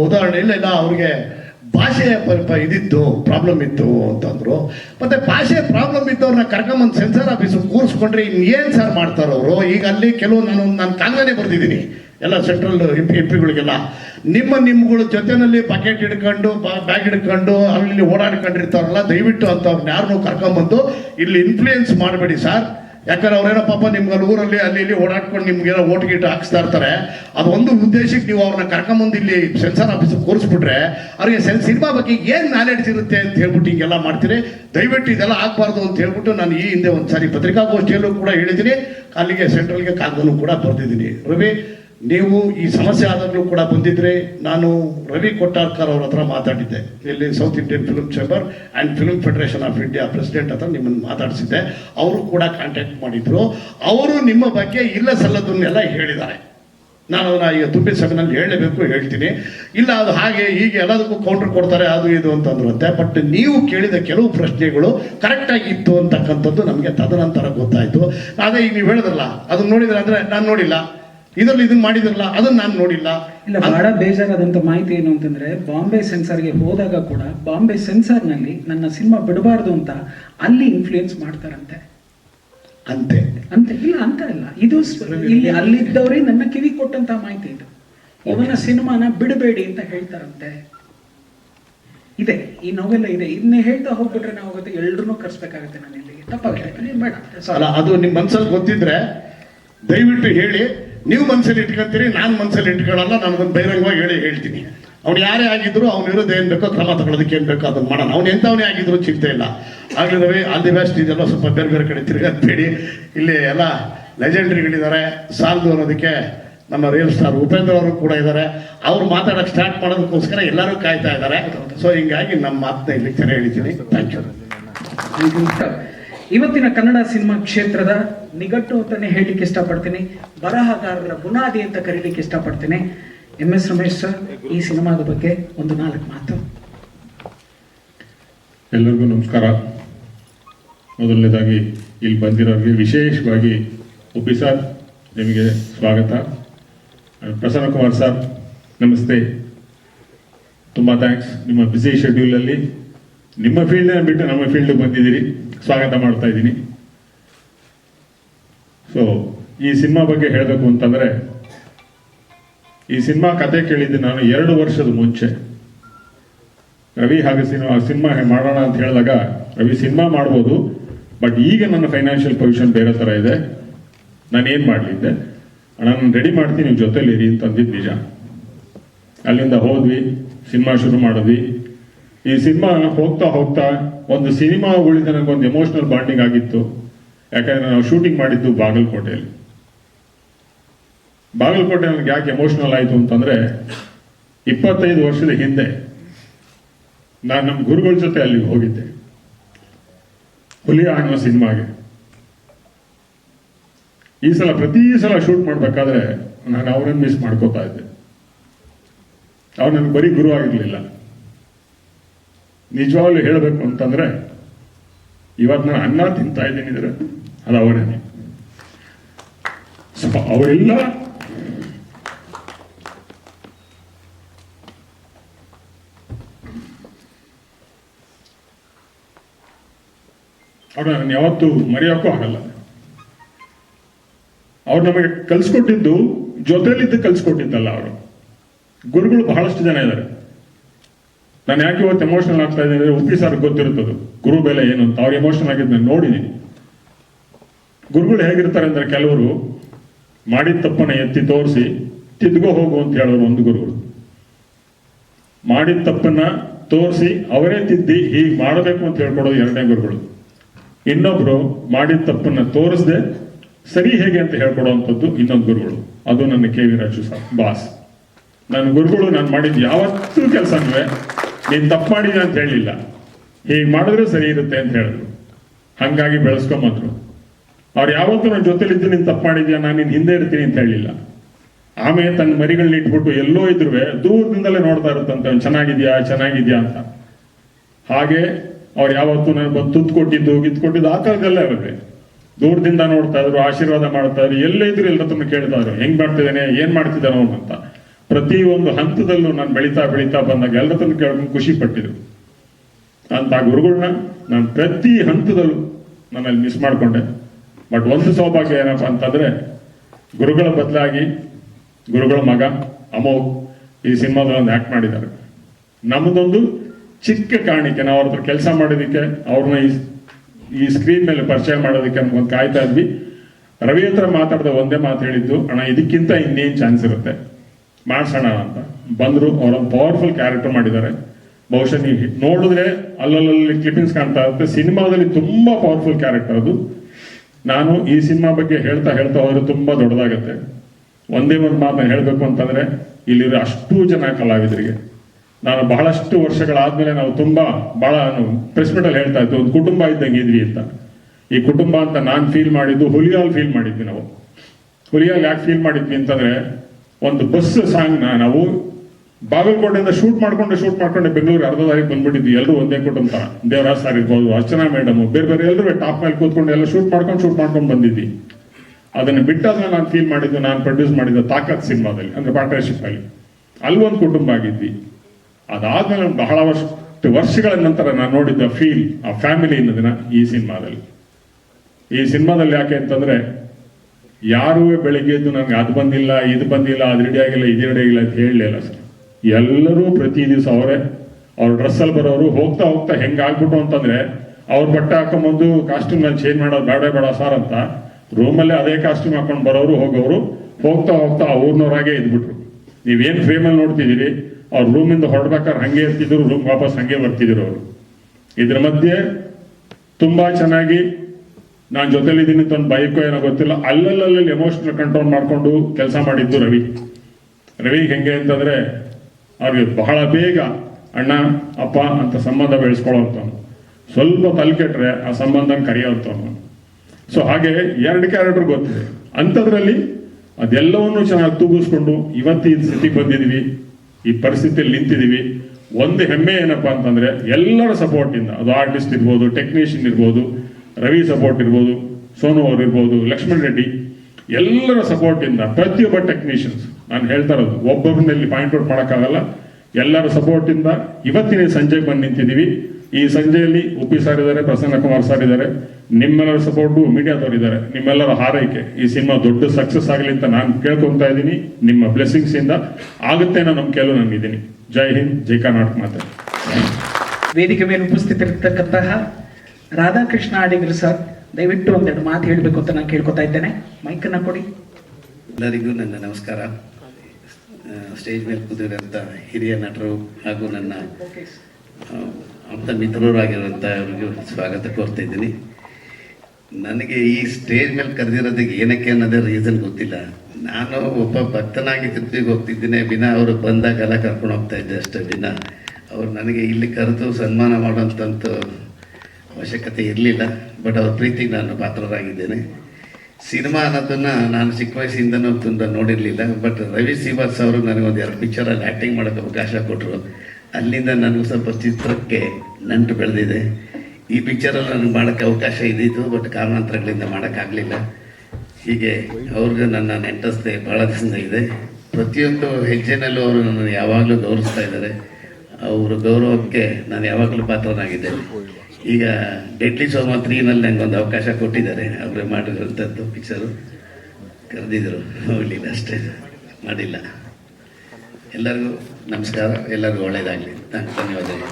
ಉದಾಹರಣೆ, ಇಲ್ಲ ಇಲ್ಲ, ಅವ್ರಿಗೆ ಭಾಷೆಯ ಪ- ಪ- ಇದಿತ್ತು, ಪ್ರಾಬ್ಲಮ್ ಇತ್ತು ಅಂತಂದ್ರು ಮತ್ತೆ ಭಾಷೆ ಪ್ರಾಬ್ಲಮ್ ಇದ್ದವ್ರನ್ನ ಕರ್ಕೊಂಬಂದು ಸೆನ್ಸಾರ್ ಆಫೀಸ್ ಕೂರಿಸ್ಕೊಂಡ್ರೆ ಇನ್ನೇನು ಸರ್ ಮಾಡ್ತಾರೋ ಅವರು? ಈಗ ಅಲ್ಲಿ ಕೆಲವು ನಾನು ನಾನು ಕಾಗದನೇ ಬರೆದಿದ್ದೀನಿ. ಎಲ್ಲ ಸೆಂಟ್ರಲ್ ಎಂ ಪಿಗಳಿಗೆಲ್ಲ ನಿಮ್ಮ ನಿಮ್ಗಳ ಜೊತೆನಲ್ಲಿ ಬಕೆಟ್ ಹಿಡ್ಕೊಂಡು ಬ್ಯಾಗ್ ಹಿಡ್ಕೊಂಡು, ಅಲ್ಲಿ ಓಡಾಡ್ಕೊಂಡಿರ್ತಾರಲ್ಲ, ದಯವಿಟ್ಟು ಅಂತ ಅವ್ರನ್ನ ಯಾರನ್ನೂ ಕರ್ಕೊಂಬಂದು ಇಲ್ಲಿ ಇನ್ಫ್ಲೂಯೆನ್ಸ್ ಮಾಡಬೇಡಿ ಸರ್ ಯಾಕಂದ್ರೆ ಅವ್ರೇನೋ ಪಾಪ ನಿಮ್ಗೆ ಊರಲ್ಲಿ, ಅಲ್ಲಿ ಇಲ್ಲಿ ಓಡಾಡ್ಕೊಂಡು ನಿಮ್ಗೆಲ್ಲ ಓಟ್ ಗೀಟ್ ಹಾಕ್ಸ್ತಾ ಇರ್ತಾರೆ. ಅದು ಒಂದು ಉದ್ದೇಶಕ್ಕೆ ನೀವು ಅವ್ರನ್ನ ಕರ್ಕೊಂಬಂದು ಇಲ್ಲಿ ಸೆನ್ಸಾರ್ ಆಫೀಸಿಗೆ ಕೂರಿಸ್ಬಿಟ್ರೆ, ಅವ್ರಿಗೆ ಸೆನ್ ಸಿನಿಮಾ ಬಗ್ಗೆ ಏನು ನಾಲೆಡ್ಜ್ ಇರುತ್ತೆ ಅಂತ ಹೇಳ್ಬಿಟ್ಟು ಹಿಂಗೆಲ್ಲ ಮಾಡ್ತೀರಿ. ದಯವಿಟ್ಟು ಇದೆಲ್ಲ ಆಗಬಾರ್ದು ಅಂತ ಹೇಳ್ಬಿಟ್ಟು ನಾನು ಈ ಹಿಂದೆ ಒಂದು ಸಾರಿ ಪತ್ರಿಕಾಗೋಷ್ಠಿಯಲ್ಲೂ ಕೂಡ ಹೇಳಿದ್ದೀನಿ. ಅಲ್ಲಿಗೆ ಸೆಂಟ್ರಲ್ಗೆ ಕಾಗದಲ್ಲೂ ಕೂಡ ಬರ್ತಿದ್ದೀನಿ ರವಿ ನೀವು ಈ ಸಮಸ್ಯೆ ಆದಾಗಲೂ ಕೂಡ ಬಂದಿದ್ರೆ ನಾನು ರವಿ ಕೊಟ್ಟಾರ್ಕರ್ ಅವ್ರ ಹತ್ರ ಮಾತಾಡಿದ್ದೆ. ಇಲ್ಲಿ South Indian film chamber and film federation of India president ಹತ್ರ ನಿಮ್ಮನ್ನು ಮಾತಾಡಿಸಿದ್ದೆ. ಅವರು ಕೂಡ ಕಾಂಟ್ಯಾಕ್ಟ್ ಮಾಡಿದ್ರು. ಅವರು ನಿಮ್ಮ ಬಗ್ಗೆ ಇಲ್ಲ ಸಲ್ಲದನ್ನೆಲ್ಲ ಹೇಳಿದ್ದಾರೆ. ನಾನು ಅದನ್ನ ಈಗ ತುಂಬಿ ಸಭೆನಲ್ಲಿ ಹೇಳಲೇಬೇಕು ಹೇಳ್ತೀನಿ. ಇಲ್ಲ, ಅದು ಹಾಗೆ ಹೀಗೆ ಎಲ್ಲದಕ್ಕೂ ಕೌಂಟರ್ ಕೊಡ್ತಾರೆ, ಅದು ಇದು ಅಂತಂದ್ರಂತೆ ಬಟ್ ನೀವು ಕೇಳಿದ ಕೆಲವು ಪ್ರಶ್ನೆಗಳು ಕರೆಕ್ಟಾಗಿ ಇತ್ತು ಅಂತಕ್ಕಂಥದ್ದು ನಮಗೆ ತದನಂತರ ಗೊತ್ತಾಯಿತು. ಅದೇ ಈಗ ನೀವು ಹೇಳಿದ್ರಲ್ಲ, ಅದನ್ನ ನೋಡಿದ್ರೆ ಅಂದರೆ ನಾನು ನೋಡಿಲ್ಲ. ಇದರಲ್ಲಿ ಇದನ್ನ ಮಾಡಿದ್ರಲ್ಲ ಅದನ್ನ ನಾನು ನೋಡಿಲ್ಲ. ಇಲ್ಲ ಬಹಳ ಬೇಜಾರಾದಂಥ ಮಾಹಿತಿ ಏನು ಅಂತಂದ್ರೆ ಬಾಂಬೆ ಸೆನ್ಸಾರ್ಗೆ ಹೋದಾಗ ಕೂಡ ಬಾಂಬೆ ಸೆನ್ಸಾರ್ನಲ್ಲಿ ನನ್ನ ಸಿನಿಮಾ ಬಿಡಬಾರ್ದು ಅಂತ ಅಲ್ಲಿ ಇನ್ಫ್ಲೂಯೆನ್ಸ್ ಮಾಡ್ತಾರಂತೆ. ಅಂತೆ. ಅಂತೆ ಇಲ್ಲ ಅಂತ ಇಲ್ಲ ಇದು ಇಲ್ಲಿ ಅಲ್ಲಿದ್ದವರೇ ನನ್ನ ಕಿವಿ ಕೊಟ್ಟಂತ ಮಾಹಿತಿ ಇದು. ಇವನ ಸಿನಿಮಾನ ಬಿಡಬೇಡಿ ಅಂತ ಹೇಳ್ತಾರಂತೆ. ಇದೆ ಈ ನೋವೆಲ್ಲ ಇದೆ. ಇದನ್ನ ಹೇಳ್ತಾ ಹೋಗ್ಬಿಟ್ರೆ ನಾವು ಹೋಗುತ್ತೆ ಎಲ್ರೂ ಕರ್ಸ್ಬೇಕಾಗುತ್ತೆ ನಾನು ಇಲ್ಲಿ ತಪ್ಪಾಗುತ್ತೆ ಬೇಡ. ಅಲ್ಲ ಅದು ನಿಮ್ಮ ಮನ್ಸಲ್ಲಿ ಗೊತ್ತಿದ್ರೆ ದಯವಿಟ್ಟು ಹೇಳಿ. ನೀವು ಮನಸ್ಸಲ್ಲಿ ಇಟ್ಕೊಂತೀರಿ, ನಾನು ಮನಸ್ಸಲ್ಲಿ ಇಟ್ಕೊಳ್ಳಲ್ಲ ನಾನು ಅದನ್ನ ಬಹಿರಂಗವಾಗಿ ಹೇಳಿ ಹೇಳ್ತೀನಿ. ಅವ್ನು ಯಾರೇ ಆಗಿದ್ರು ಅವ್ನ ವಿರುದ್ಧ ಏನ್ ಬೇಕೋ ಕ್ರಮ ತಗೊಳ್ಳೋದಕ್ಕೆ ಏನ್ ಬೇಕೋ ಅದನ್ನು ಮಾಡೋಣ. ಅವ್ನು ಎಂಥವನೇ ಆಗಿದ್ರು ಚಿಂತೆ ಇಲ್ಲ. ಆಗಿದ್ದಾವೆ ಅಲ್ಲಿ ಬೆಸ್ಟ್ ಇದೆಲ್ಲ ಸ್ವಲ್ಪ ಬೇರೆ ಬೇರೆ ಕಡೆ ತಿರುಗತ್ಬೇಡಿ ಇಲ್ಲಿ ಎಲ್ಲ ಲೆಜೆಂಡ್ರಿಗಳಿದ್ದಾರೆ ಸಾಲದು ಅನ್ನೋದಕ್ಕೆ ನಮ್ಮ ರಿಯಲ್ ಸ್ಟಾರ್ ಉಪೇಂದ್ರ ಅವರು ಕೂಡ ಇದ್ದಾರೆ. ಅವ್ರು ಮಾತಾಡೋಕ್ಕೆ ಸ್ಟಾರ್ಟ್ ಮಾಡೋದಕ್ಕೋಸ್ಕರ ಎಲ್ಲರೂ ಕಾಯ್ತಾ ಇದ್ದಾರೆ. ಸೊ ಹಿಂಗಾಗಿ ನಮ್ಮ ಮಾತನ್ನ ಇಲ್ಲಿ ಚೆನ್ನಾಗಿ ಹೇಳಿದ್ದೀನಿ ಥ್ಯಾಂಕ್ ಯು ಇವತ್ತಿನ ಕನ್ನಡ ಸಿನಿಮಾ ಕ್ಷೇತ್ರದ ನಿಗಟ್ಟು ಅಂತಾನೆ ಹೇಳಲಿಕ್ಕೆ ಇಷ್ಟಪಡ್ತೀನಿ. ಬರಹಗಾರರ ಬುನಾದಿ ಅಂತ ಕರೀಲಿಕ್ಕೆ ಇಷ್ಟಪಡ್ತೀನಿ. ಎಂ ಎಸ್ ರಮೇಶ್ ಸರ್, ಈ ಸಿನಿಮಾದ ಬಗ್ಗೆ ಒಂದು ನಾಲ್ಕು ಮಾತು. ಎಲ್ಲರಿಗೂ ನಮಸ್ಕಾರ. ಮೊದಲನೇದಾಗಿ ಇಲ್ಲಿ ಬಂದಿರೋರಿಗೆ ವಿಶೇಷವಾಗಿ ಉಪಿ ಸರ್, ನಿಮಗೆ ಸ್ವಾಗತ. ಪ್ರಸನ್ನ ಕುಮಾರ್ ಸರ್, ನಮಸ್ತೆ. ತುಂಬ ಥ್ಯಾಂಕ್ಸ್. ನಿಮ್ಮ ಬ್ಯುಸಿ ಶೆಡ್ಯೂಲಲ್ಲಿ ನಿಮ್ಮ ಫೀಲ್ಡ್ನ ಬಿಟ್ಟು ನಮ್ಮ ಫೀಲ್ಡಿಗೆ ಬಂದಿದ್ದೀರಿ. ಸ್ವಾಗತ ಮಾಡ್ತಾ ಇದ್ದೀನಿ. ಸೊ ಈ ಸಿನಿಮಾ ಬಗ್ಗೆ ಹೇಳಬೇಕು ಅಂತಂದರೆ, ಈ ಸಿನಿಮಾ ಕತೆ ಕೇಳಿದ್ದೆ ನಾನು ಎರಡು ವರ್ಷದ ಮುಂಚೆ. ರವಿ ಹಾಗೆ ಸಿನಿಮಾ ಸಿನಿಮಾ ಮಾಡೋಣ ಅಂತ ಹೇಳಿದಾಗ ರವಿ ಸಿನಿಮಾ ಮಾಡ್ಬೋದು, ಬಟ್ ಈಗ ನನ್ನ ಫೈನಾನ್ಷಿಯಲ್ ಪೊಸಿಷನ್ ಬೇರೆ ಥರ ಇದೆ. ನಾನು ಏನು ಮಾಡಲಿದ್ದೆ? ನಾನು ರೆಡಿ ಮಾಡ್ತೀನಿ, ನೀವು ಜೊತೆಲಿರಿ ಅಂತ ಅಂದಿದ್ದು ನಿಜ. ಅಲ್ಲಿಂದ ಹೋದ್ವಿ, ಸಿನಿಮಾ ಶುರು ಮಾಡಿದ್ವಿ. ಈ ಸಿನಿಮಾ ಹೋಗ್ತಾ ಹೋಗ್ತಾ ಒಂದು ಸಿನಿಮಾ ಉಳಿದ ನನಗೊಂದು ಎಮೋಷ್ನಲ್ ಬಾಂಡಿಂಗ್ ಆಗಿತ್ತು. ಯಾಕಂದ್ರೆ ನಾವು ಶೂಟಿಂಗ್ ಮಾಡಿದ್ದು ಬಾಗಲಕೋಟೆಯಲ್ಲಿ. ಬಾಗಲಕೋಟೆ ನನಗೆ ಯಾಕೆ ಎಮೋಷನಲ್ ಆಯಿತು ಅಂತಂದ್ರೆ ಇಪ್ಪತ್ತೈದು ವರ್ಷದ ಹಿಂದೆ ನಾನು ನಮ್ಮ ಗುರುಗಳ ಜೊತೆ ಅಲ್ಲಿಗೆ ಹೋಗಿದ್ದೆ. ಹುಲಿ ಅನ್ನೋ ಸಿನಿಮಾಗೆ. ಈ ಸಲ ಪ್ರತಿ ಸಲ ಶೂಟ್ ಮಾಡಬೇಕಾದ್ರೆ ನಾನು ಅವರನ್ನು ಮಿಸ್ ಮಾಡ್ಕೋತಾ ಇದ್ದೆ. ಅವ್ರು ನನಗೆ ಬರೀ ಗುರು ಆಗಿರಲಿಲ್ಲ. ನಿಜವಾಗ್ಲೂ ಹೇಳಬೇಕು ಅಂತಂದ್ರೆ ಇವತ್ತು ನಾನು ಅನ್ನ ತಿಂತಾ ಇದ್ದೀನಿ ಇದ್ರೆ ಅದು ಅವರೇನೆ ಸ್ವಲ್ಪ ಅವರೆಲ್ಲ ಅವ್ರು ನಾನು ಯಾವತ್ತೂ ಮರೆಯೋಕ್ಕೂ ಆಗಲ್ಲ. ಅವ್ರು ನಮಗೆ ಕಲ್ಸ್ಕೊಟ್ಟಿದ್ದು ಜೊತೆಲಿದ್ದು ಕಲ್ಸ್ಕೊಟ್ಟಿದ್ದಲ್ಲ ಅವರು. ಗುರುಗಳು ಬಹಳಷ್ಟು ಜನ ಇದ್ದಾರೆ ನಾನು ಯಾಕೆ ಇವತ್ತು ಎಮೋಷನಲ್ ಆಗ್ತಾ ಇದ್ದೀನಿ ಅಂದ್ರೆ ಉಪ್ಪಿ ಸರ್ ಗೊತ್ತಿರುತ್ತದು. ಗುರು ಬೆಲೆ ಏನು ಅಂತ. ಅವ್ರು ಎಮೋಷನಲ್ ಆಗಿದ್ದು ನಾನು ನೋಡಿದ್ದೀನಿ ಗುರುಗಳು ಹೇಗಿರ್ತಾರೆ ಅಂದ್ರೆ ಕೆಲವರು ಮಾಡಿದ ತಪ್ಪನ್ನ ಎತ್ತಿ ತೋರಿಸಿ ತಿದ್ಗೋ ಹೋಗು ಅಂತ ಹೇಳೋರು ಒಂದು ಗುರುಗಳು. ಮಾಡಿದ ತಪ್ಪನ್ನ ತೋರಿಸಿ ಅವರೇ ತಿದ್ದಿ ಹೀಗೆ ಮಾಡಬೇಕು ಅಂತ ಹೇಳ್ಕೊಡೋದು ಎರಡನೇ ಗುರುಗಳು. ಇನ್ನೊಬ್ರು ಮಾಡಿದ ತಪ್ಪನ್ನ ತೋರಿಸದೆ ಸರಿ ಹೇಗೆ ಅಂತ ಹೇಳ್ಕೊಡುವಂಥದ್ದು ಇನ್ನೊಂದು ಗುರುಗಳು. ಅದು ನನ್ನ K V Raju sir, boss. ನನ್ನ ಗುರುಗಳು ನಾನು ಮಾಡಿದ ಯಾವತ್ತೂ ಕೆಲಸನೂ ನೀನು ತಪ್ಪು ಮಾಡಿದ ಅಂತ ಹೇಳಿಲ್ಲ. ಹೀಗೆ ಮಾಡಿದ್ರೆ ಸರಿ ಇರುತ್ತೆ ಅಂತ ಹೇಳಿದ್ರು. ಹಂಗಾಗಿ ಬೆಳೆಸ್ಕೊಂಬಂದ್ರು. ಅವ್ರು ಯಾವತ್ತೂ ನನ್ನ ಜೊತೆಲಿದ್ದು ನೀನು ತಪ್ಪು ಮಾಡಿದ್ಯಾ? ನಾನು ನಿನ್ನ ಹಿಂದೆ ಇರ್ತೀನಿ ಅಂತ ಹೇಳಿಲ್ಲ. ಆಮೇಲೆ ತನ್ನ ಮರಿಗಳನ್ನ ಇಟ್ಬಿಟ್ಟು ಎಲ್ಲೋ ಇದ್ರು ದೂರದಿಂದಲೇ ನೋಡ್ತಾ ಇರುತ್ತಂತ, ಅವ್ನು ಚೆನ್ನಾಗಿದ್ಯಾ ಚೆನ್ನಾಗಿದ್ಯಾ ಅಂತ. ಹಾಗೆ ಅವ್ರು ಯಾವತ್ತೂ ನಾನು ಬಂದು ತುತ್ತು ಕೊಟ್ಟಿದ್ದು, ಗಿತ್ತು ಕೊಟ್ಟಿದ್ದು ಆ ಥರದ್ದೆಲ್ಲ ಇರುತ್ತೆ ದೂರದಿಂದ ನೋಡ್ತಾ ಇದ್ರು, ಆಶೀರ್ವಾದ ಮಾಡ್ತಾ ಇದ್ರು, ಎಲ್ಲೇ ಇದ್ರು ಹತ್ರನೂ ಕೇಳ್ತಾ ಇದ್ರು, ಹೆಂಗ್ ಮಾಡ್ತಿದ್ದಾನೆ, ಏನ್ ಮಾಡ್ತಿದ್ದಾನೆ ಅಂತ. ಪ್ರತಿ ಒಂದು ಹಂತದಲ್ಲೂ ನಾನು ಬೆಳೀತಾ ಬೆಳೀತಾ ಬಂದಾಗ ಎಲ್ಲರ ಹತ್ರನೂ ಕೇಳ್ಕೊಂಡು ಖುಷಿ ಪಟ್ಟಿದ್ರು. ಅಂತ ಗುರುಗಳನ್ನ ನಾನು ಪ್ರತಿ ಹಂತದಲ್ಲೂ ನನ್ನಲ್ಲಿ ಮಿಸ್ ಮಾಡಿಕೊಂಡೆ. ಬಟ್ ಒಂದು ಸೌಭಾಗ್ಯ ಏನಪ್ಪ ಅಂತಂದ್ರೆ, ಗುರುಗಳ ಬದಲಾಗಿ ಗುರುಗಳ ಮಗ ಅಮೋಘ್ ಈ ಸಿನಿಮಾದಲ್ಲಿ ಒಂದು ಆಕ್ಟ್ ಮಾಡಿದ್ದಾರೆ. ನಮ್ಮದೊಂದು ಚಿಕ್ಕ ಕಾಣಿಕೆ, ನಾವು ಅವ್ರ ಹತ್ರ ಕೆಲಸ ಮಾಡೋದಕ್ಕೆ ಅವ್ರನ್ನ ಈ ಈ ಸ್ಕ್ರೀನ್ ಮೇಲೆ ಪರಿಚಯ ಮಾಡೋದಕ್ಕೆ ನಮ್ಗೊಂದು ಕಾಯ್ತಾ ಇದ್ವಿ. ರವಿ ಹತ್ರ ಮಾತಾಡ್ದೆ ಒಂದೇ ಮಾತು ಹೇಳಿದ್ದು, ಅಣ್ಣ, ಇದಕ್ಕಿಂತ ಇನ್ನೇನು ಚಾನ್ಸ್ ಇರುತ್ತೆ? ಮಾಡ್ಸೋಣ ಅಂತ ಬಂದ್ರು ಅವರೊಂದು ಪವರ್ಫುಲ್ ಕ್ಯಾರೆಕ್ಟರ್ ಮಾಡಿದ್ದಾರೆ. ಬಹುಶಃ ನೀವು ನೋಡಿದ್ರೆ ಅಲ್ಲಲ್ಲಿ ಕ್ಲಿಪ್ಪಿಂಗ್ಸ್ ಕಾಣ್ತಾ ಇರುತ್ತೆ. ಸಿನಿಮಾದಲ್ಲಿ ತುಂಬಾ ಪವರ್ಫುಲ್ ಕ್ಯಾರೆಕ್ಟರ್ ಅದು. ನಾನು ಈ ಸಿನಿಮಾ ಬಗ್ಗೆ ಹೇಳ್ತಾ ಹೇಳ್ತಾ ಹೋದ್ರೆ ತುಂಬಾ ದೊಡ್ಡದಾಗತ್ತೆ. ಒಂದೇ ಒಂದು ಮಾತನ್ನ ಹೇಳಬೇಕು ಅಂತಂದ್ರೆ, ಇಲ್ಲಿರೋ ಅಷ್ಟು ಜನ ಕಲಾವಿದರಿಗೆ. ನಾನು ಬಹಳಷ್ಟು ವರ್ಷಗಳಾದಮೇಲೆ ನಾವು ತುಂಬಾ ಬಹಳ ಪ್ರೆಸ್ ಮೀಟ್ ಅಲ್ಲಿ ಹೇಳ್ತಾ ಇದ್ವಿ ಒಂದು ಕುಟುಂಬ ಇದ್ದಂಗೆ ಇದ್ವಿ ಅಂತ. ಈ ಕುಟುಂಬ ಅಂತ ನಾನು ಫೀಲ್ ಮಾಡಿದ್ದು ಹುಲಿಯಾಲ್ ಫೀಲ್ ಮಾಡಿದ್ವಿ ನಾವು. ಹುಲಿಯಾಲ್ ಯಾಕೆ ಫೀಲ್ ಮಾಡಿದ್ವಿ ಅಂತಂದ್ರೆ ಒಂದು ಬಸ್ ಸಾಂಗ್ ನಾವು ಬಾಗಲಕೋಟೆಯಿಂದ ಶೂಟ್ ಮಾಡ್ಕೊಂಡು ಶೂಟ್ ಮಾಡ್ಕೊಂಡು ಬೆಂಗಳೂರು ಅರ್ಧ ದಾರಿಗೆ ಬಂದ್ಬಿಟ್ಟಿದ್ವಿ. ಎಲ್ಲರೂ ಒಂದೇ ಕುಟುಂಬ ದೇವರಾಜ್ ಸರ್ ಇರ್ಬೋದು, ಅರ್ಚನಾ ಮೇಡಮ್ ಬೇರೆ ಬೇರೆ ಎಲ್ಲರೂ ಟಾಪ್ ಮೇಲೆ ಕೂತ್ಕೊಂಡು ಎಲ್ಲ ಶೂಟ್ ಮಾಡ್ಕೊಂಡು ಶೂಟ್ ಮಾಡ್ಕೊಂಡು ಬಂದಿದ್ವಿ. ಅದನ್ನು ಬಿಟ್ಟಾದ್ಮೇಲೆ ನಾನು ಫೀಲ್ ಮಾಡಿದ್ದು, ನಾನು ಪ್ರೊಡ್ಯೂಸ್ ಮಾಡಿದ ತಾಕತ್ ಸಿನಿಮಾದಲ್ಲಿ, ಅಂದ್ರೆ ಪಾರ್ಟ್ನರ್ಶಿಪ್ ಅಲ್ಲಿ. ಅಲ್ಲೊಂದು ಕುಟುಂಬ ಆಗಿದ್ವಿ. ಅದಾದ್ಮೇಲೆ ಬಹಳ ವರ್ಷ ವರ್ಷಗಳ ನಂತರ ನಾನು ನೋಡಿದ್ದ ಫೀಲ್ ಆ ಫ್ಯಾಮಿಲಿ ಅನ್ನೋದನ್ನ ಈ ಸಿನಿಮಾದಲ್ಲಿ. ಈ ಸಿನಿಮಾದಲ್ಲಿ ಯಾಕೆ ಅಂತಂದ್ರೆ ಯಾರೂ ಬೆಳಿಗ್ಗೆ ಎದ್ದು ನನಗೆ ಅದು ಬಂದಿಲ್ಲ, ಇದು ಬಂದಿಲ್ಲ, ಅದು ರೆಡಿ ಆಗಿಲ್ಲ, ಇದು ರೆಡಿ ಆಗಿಲ್ಲ ಅಂತ ಹೇಳಲಿಲ್ಲ ಸರ್ ಎಲ್ಲರೂ ಪ್ರತಿ ದಿವಸ ಅವರೇ, ಅವ್ರ ಡ್ರೆಸ್ಸಲ್ಲಿ ಬರೋರು ಹೋಗ್ತಾ ಹೋಗ್ತಾ ಹೆಂಗೆ ಆಗ್ಬಿಟ್ಟು ಅಂತಂದ್ರೆ ಅವ್ರ ಬಟ್ಟೆ ಹಾಕೊಂಬಂದು ಕಾಸ್ಟ್ಯೂಮ್ನಲ್ಲಿ ಚೇಂಜ್ ಮಾಡೋದು ಬೇಡ ಬೇಡ ಸರ್ ಅಂತ ರೂಮಲ್ಲೇ ಅದೇ ಕಾಸ್ಟ್ಯೂಮ್ ಹಾಕೊಂಡು ಬರೋರು, ಹೋಗೋರು, ಹೋಗ್ತಾ ಹೋಗ್ತಾ ಊರ್ನವ್ರಾಗೆ ಇದ್ಬಿಟ್ರು. ನೀವೇನು ಫ್ರೇಮಲ್ಲಿ ನೋಡ್ತಿದ್ದೀರಿ, ಅವ್ರ ರೂಮಿಂದ ಹೊರಡ್ಬೇಕಾದ್ರೆ ಹಂಗೆ ಇರ್ತಿದ್ರು ರೂಮ್ ವಾಪಸ್ ಹಂಗೆ ಬರ್ತಿದ್ರು ಅವರು. ಇದ್ರ ಮಧ್ಯೆ ತುಂಬಾ ಚೆನ್ನಾಗಿ ನಾನು ಅಂತ ಒಂದು ಬೈಕೋ ಏನೋ ಗೊತ್ತಿಲ್ಲ. ಅಲ್ಲಲ್ಲಲ್ಲಿ ಎಮೋಷನಲ್ ಕಂಟ್ರೋಲ್ ಮಾಡ್ಕೊಂಡು ಕೆಲಸ ಮಾಡಿದ್ದು ರವಿ. ರವಿ ಹೆಂಗೆ ಅಂತಂದ್ರೆ, ಅವ್ರಿಗೆ ಬಹಳ ಬೇಗ, ಅಣ್ಣ, ಅಪ್ಪ, ಅಂತ ಸಂಬಂಧ ಬೆಳೆಸ್ಕೊಳ್ಳೋಂಥವ್ನು ಸ್ವಲ್ಪ ತಲೆ ಕೆಟ್ಟರೆ ಆ ಸಂಬಂಧನ ಕರೆಯೋಂಥವ್ನು ಸೊ ಹಾಗೆ ಎರಡು ಕ್ಯಾರೆಕ್ಟರ್ ಗೊತ್ತಿದೆ. ಅಂಥದ್ರಲ್ಲಿ ಅದೆಲ್ಲವನ್ನು ಚೆನ್ನಾಗಿ ತೂಗಿಸ್ಕೊಂಡು ಇವತ್ತು ಈ ಸ್ಥಿತಿಗೆ ಬಂದಿದ್ವಿ, ಈ ಪರಿಸ್ಥಿತಿಯಲ್ಲಿ ನಿಂತಿದ್ದೀವಿ ಒಂದು ಹೆಮ್ಮೆ ಏನಪ್ಪಾ ಅಂತಂದ್ರೆ, ಎಲ್ಲರ ಸಪೋರ್ಟ್ ಇಂದ, ಅದು ಆರ್ಟಿಸ್ಟ್ ಇರ್ಬೋದು ಟೆಕ್ನಿಷಿಯನ್ ಇರ್ಬೋದು ರವಿ ಸಪೋರ್ಟ್ ಇರ್ಬೋದು, ಸೋನು ಅವ್ರು ಇರ್ಬೋದು, ಲಕ್ಷ್ಮಣ್ ರೆಡ್ಡಿ, ಎಲ್ಲರ ಸಪೋರ್ಟಿಂದ ಪ್ರತಿಯೊಬ್ಬ ಟೆಕ್ನಿಷಿಯನ್ಸ್ ನಾನು ಹೇಳ್ತಾ ಇರೋದು ಒಬ್ಬೊಬ್ಬರಲ್ಲಿ ಪಾಯಿಂಟ್ ಔಟ್ ಮಾಡೋಕ್ಕಾಗಲ್ಲ. ಎಲ್ಲರ ಸಪೋರ್ಟಿಂದ ಇವತ್ತಿನ ಸಂಜೆಗೆ ಬಂದು ನಿಂತಿದ್ದೀವಿ. ಈ ಸಂಜೆಯಲ್ಲಿ ಉಪ್ಪಿ ಸರ್ ಇದ್ದಾರೆ, ಪ್ರಸನ್ನ ಕುಮಾರ್ ಸರ್ ಇದ್ದಾರೆ. ನಿಮ್ಮೆಲ್ಲರ ಸಪೋರ್ಟು ಮೀಡಿಯಾದವ್ರು ಇದ್ದಾರೆ ನಿಮ್ಮೆಲ್ಲರ ಹಾರೈಕೆ. ಈ ಸಿನಿಮಾ ದೊಡ್ಡ ಸಕ್ಸಸ್ ಆಗಲಿ ಅಂತ ನಾನು ಕೇಳ್ಕೊತಾ ಇದ್ದೀನಿ. ನಿಮ್ಮ ಬ್ಲೆಸ್ಸಿಂಗ್ಸ್ ಇಂದ ಆಗುತ್ತೆ ಅನ್ನೋ ಕೆಲವು ನಂಬಿದ್ದೀನಿ ಜೈ ಹಿಂದ್, ಜೈ ಕರ್ನಾಟಕ ಮಾತೆ. ವೇದಿಕೆ ಮೇಲೆ ಉಪಸ್ಥಿತರಿರ್ತಕ್ಕಂತಹ ರಾಧಾಕೃಷ್ಣ ಅಡಿಗರು ಸರ್, ದಯವಿಟ್ಟು ಒಂದೆರಡು ಮಾತು ಹೇಳಬೇಕು ಅಂತ ನಾನು ಕೇಳ್ಕೊತಾ ಇದ್ದೇನೆ. ಮೈಕನ್ನ ಕೊಡಿ. ಎಲ್ಲರಿಗೂ ನನ್ನ ನಮಸ್ಕಾರ. ಸ್ಟೇಜ್ ಮೇಲೆ ಕೂತಿರೋಂಥ ಹಿರಿಯ ನಟರು ಹಾಗೂ ನನ್ನ ಆಪ್ತ ಮಿತ್ರರಾಗಿರುವಂಥ ಅವರಿಗೂ ಸ್ವಾಗತ ಕೋರ್ತಾ ಇದ್ದೀನಿ. ನನಗೆ ಈ ಸ್ಟೇಜ್ ಮೇಲೆ ಕರೆದಿರೋದಕ್ಕೆ ಏನಕ್ಕೆ ಅನ್ನೋದೇ ರೀಸನ್ ಗೊತ್ತಿಲ್ಲ. ನಾನು ಒಬ್ಬ ಭಕ್ತನಾಗಿ ತಿರುಪಿಗೆ ಹೋಗ್ತಿದ್ದೀನಿ. ವಿನ ಅವರು ಬಂದಾಗೆಲ್ಲ ಕರ್ಕೊಂಡು ಹೋಗ್ತಾ ಇದ್ದೆ ಅಷ್ಟೇ. ದಿನ ಅವ್ರು ನನಗೆ ಇಲ್ಲಿ ಕರೆದು ಸನ್ಮಾನ ಮಾಡೋಂಥಂಥ ಅವಶ್ಯಕತೆ ಇರಲಿಲ್ಲ ಬಟ್ ಅವ್ರ ಪ್ರೀತಿಗೆ ನಾನು ಪಾತ್ರರಾಗಿದ್ದೇನೆ. ಸಿನಿಮಾ ಅನ್ನೋದನ್ನು ನಾನು ಚಿಕ್ಕ ವಯಸ್ಸಿಂದನೂ ತುಂಬ ನೋಡಿರಲಿಲ್ಲ ಬಟ್ ರವಿ ಶ್ರೀವಾಸ್ ಅವರು ನನಗೊಂದು ಎರಡು ಪಿಕ್ಚರಲ್ಲಿ ಆ್ಯಕ್ಟಿಂಗ್ ಮಾಡೋಕ್ಕೆ ಅವಕಾಶ ಕೊಟ್ಟರು ಅಲ್ಲಿಂದ ನನಗೆ ಸ್ವಲ್ಪ ಚಿತ್ರಕ್ಕೆ ನಂಟು ಬೆಳೆದಿದೆ. ಈ ಪಿಕ್ಚರಲ್ಲಿ ನನಗೆ ಮಾಡೋಕ್ಕೆ ಅವಕಾಶ ಇದ್ದಿತ್ತು ಬಟ್ ಕಾರಣಾಂತರಗಳಿಂದ ಮಾಡೋಕ್ಕಾಗಲಿಲ್ಲ. ಹೀಗೆ ಅವ್ರಿಗೆ ನನ್ನ ನೆಂಟಸ್ತೆ ಭಾಳ ಚೆಂದ ಇದೆ. ಪ್ರತಿಯೊಂದು ಹೆಜ್ಜೆನಲ್ಲೂ ಅವರು ನನ್ನನ್ನು ಯಾವಾಗಲೂ ಗೌರವಿಸ್ತಾ ಇದ್ದಾರೆ. ಅವರ ಗೌರವಕ್ಕೆ ನಾನು ಯಾವಾಗಲೂ ಪಾತ್ರನಾಗಿದ್ದೇನೆ. ಈಗ ಡೆಡ್ಲಿ ಸೋಮ ತ್ರೀನಲ್ಲಿ ನನಗೆ ಒಂದು ಅವಕಾಶ ಕೊಟ್ಟಿದ್ದಾರೆ. ಅವರೇ ಮಾಡಿರೋಂಥದ್ದು ಪಿಕ್ಚರು ಕರೆದಿದ್ದರು ಹೋಗಲಿಲ್ಲ ಅಷ್ಟೇ. ಮಾಡಿಲ್ಲ. ಎಲ್ಲರಿಗೂ ನಮಸ್ಕಾರ. ಎಲ್ಲರಿಗೂ ಒಳ್ಳೆಯದಾಗಲಿ ಧನ್ಯವಾದಗಳು.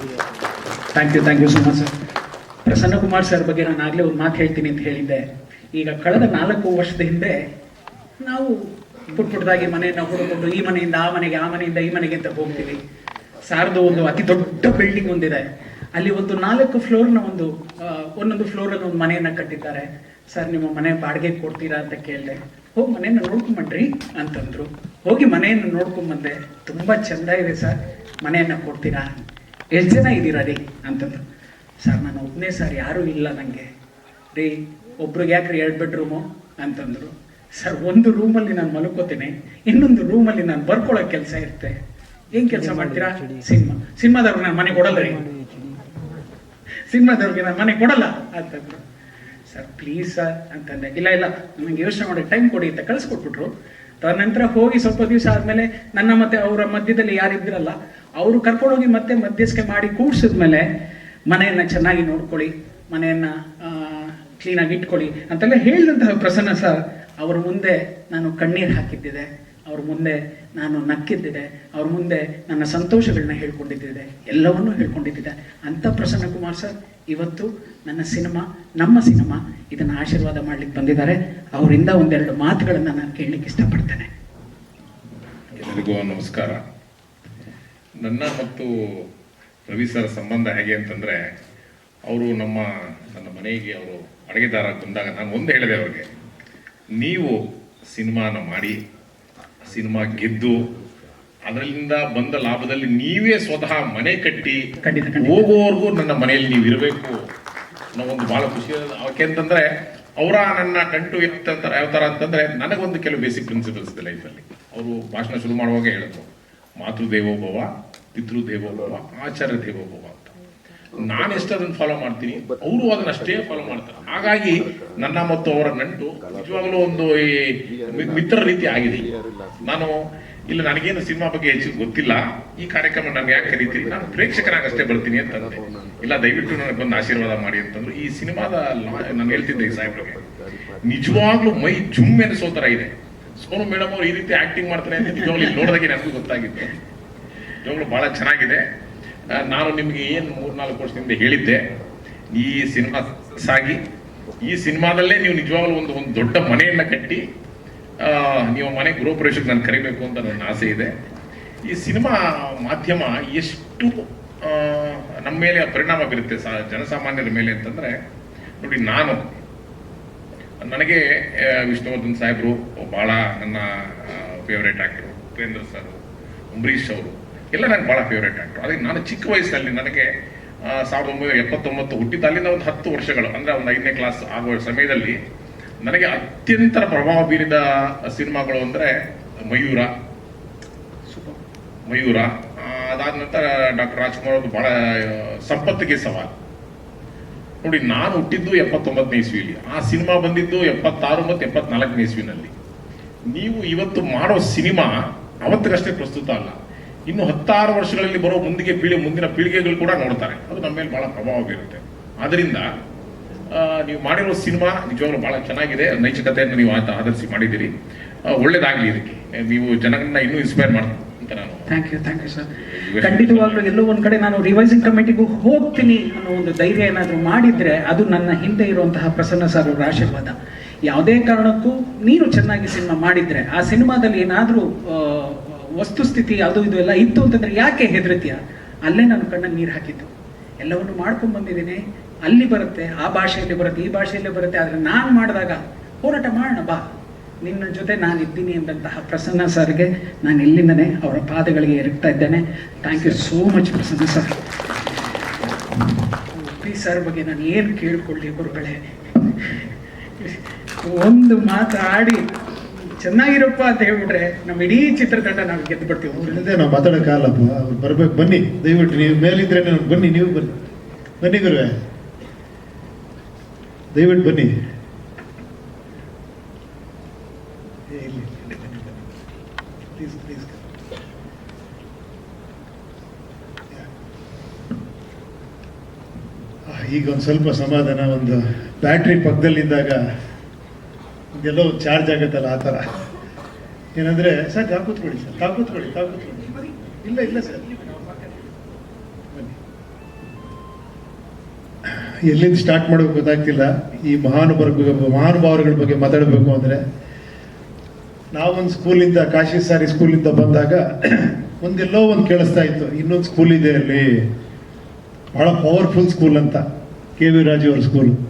Thank you thank you so much sir Prasanna Kumar sir ಬಗ್ಗೆ ನಾನು ಆಗಲೇ ಒಂದು ಮಾತು ಹೇಳ್ತೀನಿ ಅಂತ ಹೇಳಿದ್ದೆ. ಈಗ ಕಳೆದ ನಾಲ್ಕು ವರ್ಷದ ಹಿಂದೆ ನಾವು ಪುಟ್ ಪುಟ್ಟದಾಗಿ ಮನೆಯನ್ನು ಹುಡುಕೊಂಡು ಈ ಮನೆಯಿಂದ ಆ ಮನೆಗೆ, ಆ ಮನೆಯಿಂದ ಈ ಮನೆಗೆ ಅಂತ ಹೋಗ್ತೀವಿ. ಸಾರ್ದು ಒಂದು ಅತಿ ದೊಡ್ಡ ಬಿಲ್ಡಿಂಗ್ ಒಂದಿದೆ. ಅಲ್ಲಿ ಒಂದು ನಾಲ್ಕು ಫ್ಲೋರ್ನ ಒಂದು ಒಂದೊಂದು ಫ್ಲೋರಲ್ಲಿ ಒಂದು ಮನೆಯನ್ನ ಕಟ್ಟಿದ್ದಾರೆ. ಸರ್, ನಿಮ್ಮ ಮನೆ ಬಾಡಿಗೆ ಕೊಡ್ತೀರಾ ಅಂತ ಕೇಳಿದೆ. ಹೋಗಿ ಮನೆಯನ್ನು ನೋಡ್ಕೊಂಬನ್ರಿ ಅಂತಂದ್ರು. ಹೋಗಿ ಮನೆಯನ್ನು ನೋಡ್ಕೊಂಬಂದೆ ತುಂಬಾ ಚಂದ ಇದೆ, ಸರ್. ಮನೆಯನ್ನ ಕೊಡ್ತೀರಾ? ಎಷ್ಟು ಜನ ಇದ್ದೀರಾ ರೀ? ಅಂತಂದ್ರು. ಸರ್, ನಾನು ಒಬ್ಬನೇ ಸರ್. ಯಾರೂ ಇಲ್ಲ ನನಗೆ ರೀ, ಒಬ್ರಿಗೆ ಯಾಕ್ರಿ ಎರಡು ಬೆಡ್ರೂಮು? ಅಂತಂದ್ರು. ಸರ್, ಒಂದು ರೂಮಲ್ಲಿ ನಾನು ಮಲ್ಕೋತೀನಿ. ಇನ್ನೊಂದು ರೂಮಲ್ಲಿ ನಾನು ಬರ್ಕೊಳ್ಳೋ ಕೆಲಸ ಇರುತ್ತೆ. ಏನ್ ಕೆಲಸ ಮಾಡ್ತೀರಾ? ಸಿನಿಮಾ. ಸಿನಿಮಾದವ್ರಿಗೆ ನಾನು ಮನೆ ಕೊಡಲ್ಲ ರೀ. ಸಿನಿಮಾದವ್ರಿಗೆ ನಾನು ಮನೆ ಕೊಡಲ್ಲ ಅಂತಂದ್ರು. ಸರ್ ಪ್ಲೀಸ್ ಸರ್, ಅಂತಂದೆ. ಇಲ್ಲ ಇಲ್ಲ ನನಗೆ ಯೋಚನೆ ಮಾಡಿ ಟೈಮ್ ಕೊಡಿ ಅಂತ ಕಳಿಸ್ಕೊಟ್ಬಿಟ್ರು. ತದನಂತರ ಹೋಗಿ ಸ್ವಲ್ಪ ದಿವಸ ಆದ್ಮೇಲೆ ನನ್ನ ಮತ್ತೆ ಅವರ ಮಧ್ಯದಲ್ಲಿ ಯಾರಿದ್ರಲ್ಲ, ಅವರು ಕರ್ಕೊಂಡೋಗಿ ಮತ್ತೆ ಮಧ್ಯಸ್ಥೆ ಮಾಡಿ ಕೂಡ್ಸಿದ್ಮೇಲೆ ಮನೆಯನ್ನ ಚೆನ್ನಾಗಿ ನೋಡ್ಕೊಳ್ಳಿ, ಮನೆಯನ್ನ ಕ್ಲೀನಾಗಿ ಇಟ್ಕೊಳ್ಳಿ ಅಂತೆಲ್ಲ ಹೇಳಿದಂತಹ ಪ್ರಸನ್ನ ಸರ್, ಅವರ ಮುಂದೆ ನಾನು ಕಣ್ಣೀರು ಹಾಕಿದ್ದಿದೆ. ಅವ್ರ ಮುಂದೆ ನಾನು ನಕ್ಕಿದ್ದಿದೆ, ಅವ್ರ ಮುಂದೆ ನನ್ನ ಸಂತೋಷಗಳನ್ನ ಹೇಳ್ಕೊಂಡಿದ್ದಿದೆ, ಎಲ್ಲವನ್ನೂ ಹೇಳ್ಕೊಂಡಿದ್ದಿದೆ. ಅಂತ ಪ್ರಸನ್ನ ಕುಮಾರ್ ಸರ್, ಇವತ್ತು ನನ್ನ ಸಿನಿಮಾ, ನಮ್ಮ ಸಿನಿಮಾ ಇದನ್ನು ಆಶೀರ್ವಾದ ಮಾಡ್ಲಿಕ್ಕೆ ಬಂದಿದ್ದಾರೆ. ಅವರಿಂದ ಒಂದೆರಡು ಮಾತುಗಳನ್ನು ನಾನು ಕೇಳಲಿಕ್ಕೆ ಇಷ್ಟಪಡ್ತೇನೆ. ಎಲ್ಲರಿಗೂ ನಮಸ್ಕಾರ. ನನ್ನ ಮತ್ತು ರವಿ ಸರ್ ಸಂಬಂಧ ಹೇಗೆ ಅಂತಂದ್ರೆ, ಅವರು ನಮ್ಮ, ನನ್ನ ಮನೆಗೆ ಅವರು ಅಡುಗೆದಾರ ಬಂದಾಗ ನಾನು ಒಂದು ಹೇಳಿದೆ ಅವ್ರಿಗೆ, ನೀವು ಸಿನಿಮಾನ ಮಾಡಿ ಸಿನಿಮಾ ಗೆದ್ದು ಅದರಿಂದ ಬಂದ ಲಾಭದಲ್ಲಿ ನೀವೇ ಸ್ವತಃ ಮನೆ ಕಟ್ಟಿ. ಹೋಗುವವರೆಗೂ ನನ್ನ ಮನೆಯಲ್ಲಿ ನೀವು ಇರಬೇಕು ಅನ್ನೋ ಒಂದು ಬಹಳ ಖುಷಿ ಯಾಕೆಂತಂದ್ರೆ ಅವರ ನನ್ನ ಕಂಟು ಇತ್ತಂತ ಯಾವ ತರ ಅಂತಂದ್ರೆ ನನಗೊಂದು ಕೆಲವು ಬೇಸಿಕ್ ಪ್ರಿನ್ಸಿಪಲ್ಸ್ ಇದೆ ಲೈಫಲ್ಲಿ ಅವರು ಭಾಷಣ ಶುರು ಮಾಡುವಾಗ ಹೇಳಿದ್ರು. ಮಾತೃ ದೇವೋಭವ ಪಿತೃ ದೇವೋಭವ ಆಚಾರ್ಯ ದೇವೋಭವ ನಾನು ಎಷ್ಟು ಅದನ್ನು ಫಾಲೋ ಮಾಡ್ತೀನಿ ಅವರು ಅದನ್ನ ಅಷ್ಟೇ ಫಾಲೋ ಮಾಡ್ತಾರೆ. ಹಾಗಾಗಿ ನನ್ನ ಮತ್ತು ಅವರ ನಂಟು ನಿಜವಾಗ್ಲೂ ಒಂದು ಈ ಮಿತ್ರ ರೀತಿ ಆಗಿದೆ. ನಾನು ಇಲ್ಲ ನನಗೇನು ಸಿನಿಮಾ ಬಗ್ಗೆ ಹೆಚ್ಚು ಗೊತ್ತಿಲ್ಲ. ಈ ಕಾರ್ಯಕ್ರಮ ನಾನು ಯಾಕೆ ಕರಿತೀನಿ? ನಾನು ಪ್ರೇಕ್ಷಕರಾಗಿ ಅಷ್ಟೇ ಬರ್ತೀನಿ ಅಂತಂದೆ. ಇಲ್ಲ ದಯವಿಟ್ಟು ನನಗೆ ಬಂದು ಆಶೀರ್ವಾದ ಮಾಡಿ ಅಂತಂದ್ರು. ಈ ಸಿನಿಮಾದ ನಾನು ಹೇಳ್ತಿದ್ದೆ ಈ ಸಾಹೇಬ್ರಿಗೆ. ನಿಜವಾಗ್ಲೂ ಮೈ ಜುಮ್ ಎನಿಸೋ ತರ ಇದೆ. ಸೋನು ಮೇಡಮ್ ಅವರು ಈ ರೀತಿ ಆಕ್ಟಿಂಗ್ ಮಾಡ್ತಾರೆ ಅಂತ ನಿಜವಾಗ್ಲೂ ಇಲ್ಲಿ ನೋಡಿದಾಗೆ ನನಗೂ ಗೊತ್ತಾಗಿತ್ತು. ನಿಜವಾಗ್ಲೂ ಬಹಳ ಚೆನ್ನಾಗಿದೆ. ನಾನು ನಿಮಗೆ ಏನು ಮೂರ್ನಾಲ್ಕು ವರ್ಷದಿಂದ ಹೇಳಿದ್ದೆ, ಈ ಸಿನಿಮಾ ಸಾಗಿ, ಈ ಸಿನಿಮಾದಲ್ಲೇ ನೀವು ನಿಜವಾಗ್ಲೂ ಒಂದು ಒಂದು ದೊಡ್ಡ ಮನೆಯನ್ನ ಕಟ್ಟಿ ನೀವು ಮನೆ ಗೃಹ ಪ್ರವೇಶಕ್ಕೆ ನಾನು ಕರಿಬೇಕು ಅಂತ ನನ್ನ ಆಸೆ ಇದೆ. ಈ ಸಿನಿಮಾ ಮಾಧ್ಯಮ ಎಷ್ಟು ನಮ್ಮ ಮೇಲೆ ಪರಿಣಾಮ ಬೀರುತ್ತೆ ಸಾ, ಜನಸಾಮಾನ್ಯರ ಮೇಲೆ ಅಂತಂದ್ರೆ, ನೋಡಿ ನಾನು, ನನಗೆ ವಿಷ್ಣುವರ್ಧನ್ ಸಾಹೇಬರು ಬಹಳ ನನ್ನ favourite actor Upendra sir Ambareesh ಅವರು ಎಲ್ಲ ನನಗೆ ಭಾಳ ಫೇವ್ರೇಟ್ ಆಕ್ಟರ್ ಅದಕ್ಕೆ ನಾನು ಚಿಕ್ಕ ವಯಸ್ಸಲ್ಲಿ ನನಗೆ ಸಾವಿರದ ಒಂಬೈನೂರ ಎಪ್ಪತ್ತೊಂಬತ್ತು ಹುಟ್ಟಿದ್ದು ಅಲ್ಲಿಂದ ಒಂದು ಹತ್ತು ವರ್ಷಗಳು, ಅಂದರೆ ಒಂದು ಐದನೇ ಕ್ಲಾಸ್ ಆಗುವ ಸಮಯದಲ್ಲಿ ನನಗೆ ಅತ್ಯಂತ ಪ್ರಭಾವ ಬೀರಿದ ಸಿನಿಮಾಗಳು ಅಂದರೆ ಮಯೂರ ಮಯೂರ ಅದಾದ ನಂತರ ಡಾಕ್ಟರ್ ರಾಜ್ಕುಮಾರ್ ಅವರು ಬಹಳ ಸಂಪತ್ತಿಗೆ ಸವಾಲು. ನೋಡಿ, ನಾನು ಹುಟ್ಟಿದ್ದು ಎಪ್ಪತ್ತೊಂಬತ್ತನೇ ಇಸ್ವಿಯಲ್ಲಿ ಆ ಸಿನಿಮಾ ಬಂದಿದ್ದು ಎಪ್ಪತ್ತಾರು ಮತ್ತು ಎಪ್ಪತ್ನಾಲ್ಕನೇ ಇಸ್ವಿನಲ್ಲಿ. ನೀವು ಇವತ್ತು ಮಾಡೋ ಸಿನಿಮಾ ಅವತ್ತಿಗಷ್ಟೇ ಪ್ರಸ್ತುತ ಅಲ್ಲ. ಇನ್ನು ಹತ್ತಾರು ವರ್ಷಗಳಲ್ಲಿ ಬರೋ ಮುಂದಿಗೆ ಪೀಳಿ ಮುಂದಿನ ಪೀಳಿಗೆಗಳು ಕೂಡ ನೋಡ್ತಾರೆ. ಅದು ನಮ್ಮ ಮೇಲೆ ಬಹಳ ಪ್ರಭಾವ ಬೀರುತ್ತೆ. ಆದ್ರಿಂದ ನೀವು ಮಾಡಿರೋ ಸಿನಿಮಾ ನಿಜವಾಗ್ಲೂ ಬಹಳ ಚೆನ್ನಾಗಿದೆ. ನೈತಿಕತೆಯನ್ನು ನೀವು ಆತ ಆಧರಿಸಿ ಮಾಡಿದ್ದೀರಿ. ಒಳ್ಳೇದಾಗ್ಲಿ ಇದಕ್ಕೆ. ನೀವು ಜನಗಳನ್ನ ಇನ್ನೂ ಇನ್ಸ್ಪೈರ್ ಮಾಡ್ತೀನಿ ಅಂತ ನಾನು thank you thank you sir ಖಂಡಿತವಾಗ್ಲೂ ಎಲ್ಲೋ ಒಂದ್ ಕಡೆ ನಾನು ರಿವೈಸಿಂಗ್ ಕಮಿಟಿಗೂ ಹೋಗ್ತೀನಿ ಅನ್ನೋ ಒಂದು ಧೈರ್ಯ ಏನಾದರೂ ಮಾಡಿದ್ರೆ ಅದು ನನ್ನ ಹಿಂದೆ ಇರುವಂತಹ ಪ್ರಸನ್ನ ಸರ್ ಅವರ ಆಶೀರ್ವಾದ. ಯಾವುದೇ ಕಾರಣಕ್ಕೂ ನೀನು ಚೆನ್ನಾಗಿ ಸಿನಿಮಾ ಮಾಡಿದ್ರೆ ಆ ಸಿನಿಮಾದಲ್ಲಿ ಏನಾದರೂ ವಸ್ತುಸ್ಥಿತಿ ಅದು ಇದು ಎಲ್ಲ ಇತ್ತು ಅಂತಂದ್ರೆ ಯಾಕೆ ಹೆದರ್ತೀಯ ಅಲ್ಲೇ ನಾನು ಕಣ್ಣಲ್ಲಿ ನೀರು ಹಾಕಿದ್ದು. ಎಲ್ಲವನ್ನು ಮಾಡ್ಕೊಂಡು ಬಂದಿದ್ದೀನಿ. ಅಲ್ಲಿ ಬರುತ್ತೆ, ಆ ಭಾಷೆಯಲ್ಲಿ ಬರುತ್ತೆ, ಈ ಭಾಷೆಯಲ್ಲಿ ಬರುತ್ತೆ. ಆದರೆ ನಾನು ಮಾಡಿದಾಗ ಹೋರಾಟ ಮಾಡೋಣ ಬಾ. ನಿನ್ನ ಜೊತೆ ನಾನು ಇದ್ದೀನಿ ಎಂದಂತಹ ಪ್ರಸನ್ನ ಸರ್ಗೆ ನಾನು ಇಲ್ಲಿಂದನೇ ಅವರ ಪಾದಗಳಿಗೆ ಎರಗ್ತಾ ಇದ್ದೇನೆ. Thank you so much Prasanna sir. P sir ಬಗ್ಗೆ ನಾನು ಏನು ಕೇಳ್ಕೊಳ್ಳಿ ಗುರುಗಳೇ? ಒಂದು ಮಾತಾಡಿ ಚೆನ್ನಾಗಿರಪ್ಪ ಅಂತ ಹೇಳ್ಬಿಟ್ರೆ ನಮ್ಮ ಇಡೀ ಚಿತ್ರತಂಡ ನಾವು ಗೆದ್ದು ಬಿಡ್ತೀವಿ. ನಾವು ಮಾತಾಡೋಕ್ಕಾಗಲ್ಲಪ್ಪ ಅವ್ರು ಬರ್ಬೇಕು. ಬನ್ನಿ. ದಯವಿಟ್ಟು ನೀವು ಮೇಲಿದ್ರೆ ನೀವು ಬನ್ನಿ ನೀವು ಬನ್ನಿ. ಬನ್ನಿ ಗುರುವೆ. ದಯವಿಟ್ಟು ಬನ್ನಿ. ಈಗ ಒಂದು ಸ್ವಲ್ಪ ಸಮಾಧಾನ. ಒಂದು ಬ್ಯಾಟ್ರಿ ಪಕ್ಕದಲ್ಲಿದ್ದಾಗ ಎಲ್ಲೋ ಚಾರ್ಜ್ ಆಗುತ್ತಲ್ಲ ಆ ಥರ. ಏನಂದರೆ, ಸರ್, ತಾವು ಕೂತ್ಕೊಳ್ಳಿ, ಸರ್, ತಾವು ಕೂತ್ಕೊಳ್ಳಿ ತಾವು ಕೂತ್ಕೊಳ್ಳಿ. ಇಲ್ಲ ಇಲ್ಲ, ಸರ್. ಎಲ್ಲಿಂದ ಸ್ಟಾರ್ಟ್ ಮಾಡೋಕೆ ಗೊತ್ತಾಗ್ತಿಲ್ಲ. ಈ ಮಹಾನುಭಾವರ ಮಹಾನುಭಾವರುಗಳ ಬಗ್ಗೆ ಮಾತಾಡಬೇಕು ಅಂದರೆ ನಾವೊಂದು ಸ್ಕೂಲಿಂದ, ಕಾಶಿ ಸಾರಿ ಸ್ಕೂಲಿಂದ ಬಂದಾಗ, ಒಂದೆಲ್ಲೋ ಒಂದು ಕೇಳಿಸ್ತಾ ಇತ್ತು, ಇನ್ನೊಂದು ಸ್ಕೂಲ್ ಇದೆ ಅಲ್ಲಿ. ಭಾಳ ಪವರ್ಫುಲ್ ಸ್ಕೂಲ್ ಅಂತ, ಕೆ ವಿ ರಾಜು ಅವ್ರ ಸ್ಕೂಲ್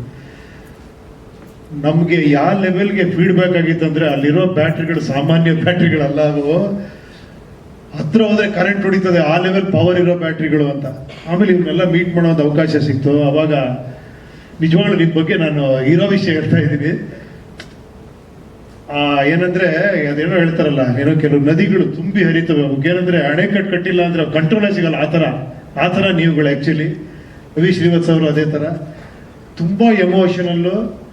ನಮಗೆ ಯಾವ ಲೆವೆಲ್ಗೆ ಫೀಡ್ಬ್ಯಾಕ್ ಆಗಿತ್ತು ಅಂದ್ರೆ ಅಲ್ಲಿರೋ ಬ್ಯಾಟ್ರಿಗಳು, ಸಾಮಾನ್ಯ ಬ್ಯಾಟ್ರಿಗಳಲ್ಲ ಅವು ಹತ್ರ ಹೋದರೆ ಕರೆಂಟ್ ಹೊಡಿತದೆ, ಆ ಲೆವೆಲ್ ಪವರ್ ಇರೋ ಬ್ಯಾಟ್ರಿಗಳು ಅಂತ. ಆಮೇಲೆ ಇವನ್ನೆಲ್ಲ ಮೀಟ್ ಮಾಡೋ ಒಂದು ಅವಕಾಶ ಸಿಕ್ತು. ಅವಾಗ ನಿಜವಾಗ್ಲೂ ನಿಮ್ಮ ಬಗ್ಗೆ ನಾನು ಇರೋ ವಿಷಯ ಹೇಳ್ತಾ ಇದ್ದೀನಿ. ಏನಂದ್ರೆ, ಅದೇನೋ ಹೇಳ್ತಾರಲ್ಲ, ಏನೋ ಕೆಲವು ನದಿಗಳು ತುಂಬಿ ಹರಿತವೆ. ಏನಂದ್ರೆ ಅಣೆಕಟ್ಟು ಕಟ್ಟಿಲ್ಲ ಅಂದ್ರೆ ಕಂಟ್ರೋಲೇ ಸಿಗಲ್ಲ. ಆ ಥರ ಆ ಥರ ನೀವುಗಳು ಆ್ಯಕ್ಚುಲಿ ರವಿ ಶ್ರೀವತ್ಸ ಅವರು ಅದೇ ಥರ. ತುಂಬಾ ಎಮೋಷನಲ್ಲು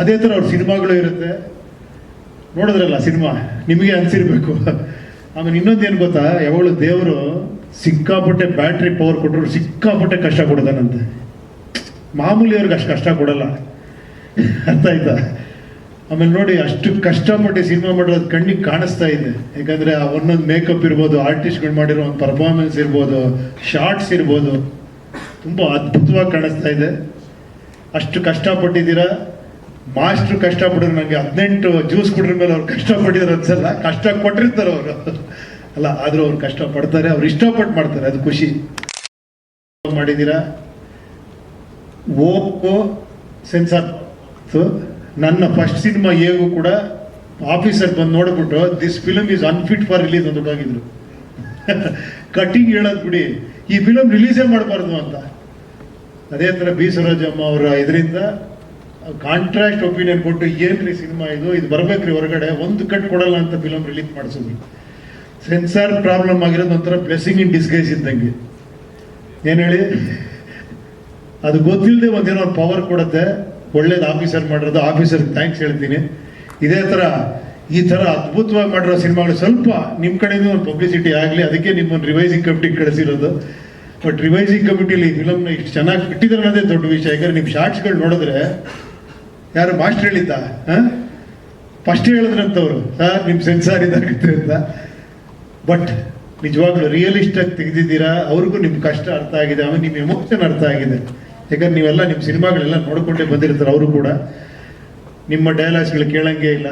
ಅದೇ ಥರ ಅವ್ರ ಸಿನಿಮಾಗಳು ಇರುತ್ತೆ. ನೋಡಿದ್ರಲ್ಲ ಸಿನಿಮಾ? ನಿಮಗೆ ಅನಿಸಿರ್ಬೇಕು. ಆಮೇಲೆ ಇನ್ನೊಂದು ಏನು ಗೊತ್ತಾ? ಯಾವಾಗಲೂ ದೇವರು ಸಿಕ್ಕಾಪಟ್ಟೆ ಬ್ಯಾಟ್ರಿ ಪವರ್ ಕೊಟ್ಟರು ಸಿಕ್ಕಾಪಟ್ಟೆ ಕಷ್ಟ ಕೊಡ್ತಾನಂತೆ. ಮಾಮೂಲಿ ಅವ್ರಿಗೆ ಅಷ್ಟು ಕಷ್ಟ ಕೊಡಲ್ಲ. ಅರ್ಥ ಆಯ್ತಾ ಆಮೇಲೆ ನೋಡಿ, ಅಷ್ಟು ಕಷ್ಟಪಟ್ಟು ಸಿನಿಮಾ ಮಾಡಿರೋದು ಕಣ್ಣಿಗೆ ಕಾಣಿಸ್ತಾ ಇದೆ. ಯಾಕಂದರೆ ಆ ಒಂದೊಂದು ಮೇಕಪ್ ಇರ್ಬೋದು ಆರ್ಟಿಸ್ಟ್ಗಳು ಮಾಡಿರೋ ಒಂದು ಪರ್ಫಾರ್ಮೆನ್ಸ್ ಇರ್ಬೋದು ಶಾರ್ಟ್ಸ್ ಇರ್ಬೋದು, ತುಂಬ ಅದ್ಭುತವಾಗಿ ಕಾಣಿಸ್ತಾ ಇದೆ. ಅಷ್ಟು ಕಷ್ಟಪಟ್ಟಿದ್ದೀರಾ? ಮಾಸ್ಟ್ರು ಕಷ್ಟಪಡಿದ್ರು ನನಗೆ ಹದಿನೆಂಟು ಜ್ಯೂಸ್ ಕುಡಿದ್ರ ಮೇಲೆ ಅವ್ರು ಕಷ್ಟಪಟ್ಟಿದ್ರು ಅನ್ಸಲ್ಲ, ಕಷ್ಟ ಕೊಟ್ಟಿರ್ತಾರೆ ಅವರು. ಅಲ್ಲ, ಆದ್ರೂ ಅವ್ರು ಕಷ್ಟ ಪಡ್ತಾರೆ ಅವ್ರು ಇಷ್ಟಪಟ್ಟು ಮಾಡ್ತಾರೆ, ಅದು ಖುಷಿ. ಮಾಡಿದ್ದೀರಾ? ಓಪೋ ಸೆನ್ಸಾರ್. ನನ್ನ ಫಸ್ಟ್ ಸಿನಿಮಾ ಹೇಗೂ ಕೂಡ ಆಫೀಸರ್ ಬಂದು ನೋಡ್ಬಿಟ್ಟು this film is unfit for release ಅಂತ ಹೋಗಿದ್ರು ಕಟ್ಟಿಂಗ್ ಹೇಳೋದು ಬಿಡಿ. ಈ ಫಿಲಮ್ ರಿಲೀಸೇ ಮಾಡಬಾರ್ದು ಅಂತ. ಅದೇ ಥರ ಬಿ. ಸರೋಜಮ್ಮ ಅವರ ಇದರಿಂದ ಕಾಂಟ್ರಾಕ್ಟ್ ಒಪಿನಿಯನ್ ಕೊಟ್ಟು ಏನ್ರಿ ಸಿನಿಮಾ ಇದು? ಇದು ಬರ್ಬೇಕ್ರಿ ಹೊರಗಡೆ. ಒಂದು ಕಟ್ ಕೊಡಲ್ಲ ಅಂತ ಫಿಲಮ್ ರಿಲೀಸ್ ಮಾಡಿಸಿದ್ವಿ. ಸೆನ್ಸಾರ್ ಪ್ರಾಬ್ಲಮ್ ಆಗಿರೋದು ಒಂಥರ ಬ್ಲೆಸ್ಸಿಂಗ್ ಇನ್ ಡಿಸ್ಗೈಸ್ ಇದ್ದಂಗೆ. ಏನು ಹೇಳಿ? ಅದು ಗೊತ್ತಿಲ್ಲದೆ ಒಂದೇನೋ ಒಂದು ಪವರ್ ಕೊಡುತ್ತೆ. ಒಳ್ಳೇದು ಆಫೀಸರ್ ಮಾಡಿರೋದು. ಆಫೀಸರ್ಗೆ ಥ್ಯಾಂಕ್ಸ್ ಹೇಳ್ತೀನಿ. ಇದೇ ಥರ ಈ ಥರ ಅದ್ಭುತವಾಗಿ ಮಾಡಿರೋ ಸಿನಿಮಾಗಳು ಸ್ವಲ್ಪ ನಿಮ್ಮ ಕಡೆಯಿಂದ ಒಂದು ಪಬ್ಲಿಸಿಟಿ ಆಗಲಿ, ಅದಕ್ಕೆ ನಿಮ್ಮನ್ನು ರಿವೈಸಿಂಗ್ ಕಮಿಟಿಗೆ ಕಳಿಸಿರೋದು. ಬಟ್ ರಿವೈಸಿಂಗ್ ಕಮಿಟಿಲಿ ಫಿಲಮ್ನ ಇಷ್ಟು ಚೆನ್ನಾಗಿ ಇಟ್ಟಿದ್ದಾರೆ ಅನ್ನೋದೇ ದೊಡ್ಡ ವಿಷಯ. ಯಾಕಂದ್ರೆ ನಿಮ್ಮ ಶಾರ್ಟ್ಸ್ಗಳು ನೋಡಿದ್ರೆ ಯಾರು ಮಾಸ್ಟರ್ ಹೇಳಿದ್ದ ಫಸ್ಟ್ ಹೇಳಿದ್ರಂತವ್ರು. ಸರ್ ನಿಮ್ಮ ಸೆನ್ಸಾರ್ ಇದಾಗುತ್ತೆ ಅಂತ. ಬಟ್ ನಿಜವಾಗ್ಲೂ ರಿಯಲಿಸ್ಟ್ ಆಗಿ ತೆಗೆದಿದ್ದೀರಾ? ಅವ್ರಿಗೂ ನಿಮ್ಮ ಕಷ್ಟ ಅರ್ಥ ಆಗಿದೆ, ಆಮೇಲೆ ನಿಮ್ಮ ಎಮೋಷನ್ ಅರ್ಥ ಆಗಿದೆ. ಯಾಕಂದ್ರೆ ನೀವೆಲ್ಲ ನಿಮ್ಮ ಸಿನಿಮಾಗಳೆಲ್ಲ ನೋಡ್ಕೊಂಡೇ ಬಂದಿರ್ತಾರೆ ಅವರು ಕೂಡ. ನಿಮ್ಮ ಡೈಲಾಗ್ಸ್ಗಳು ಕೇಳಂಗೆ ಇಲ್ಲ.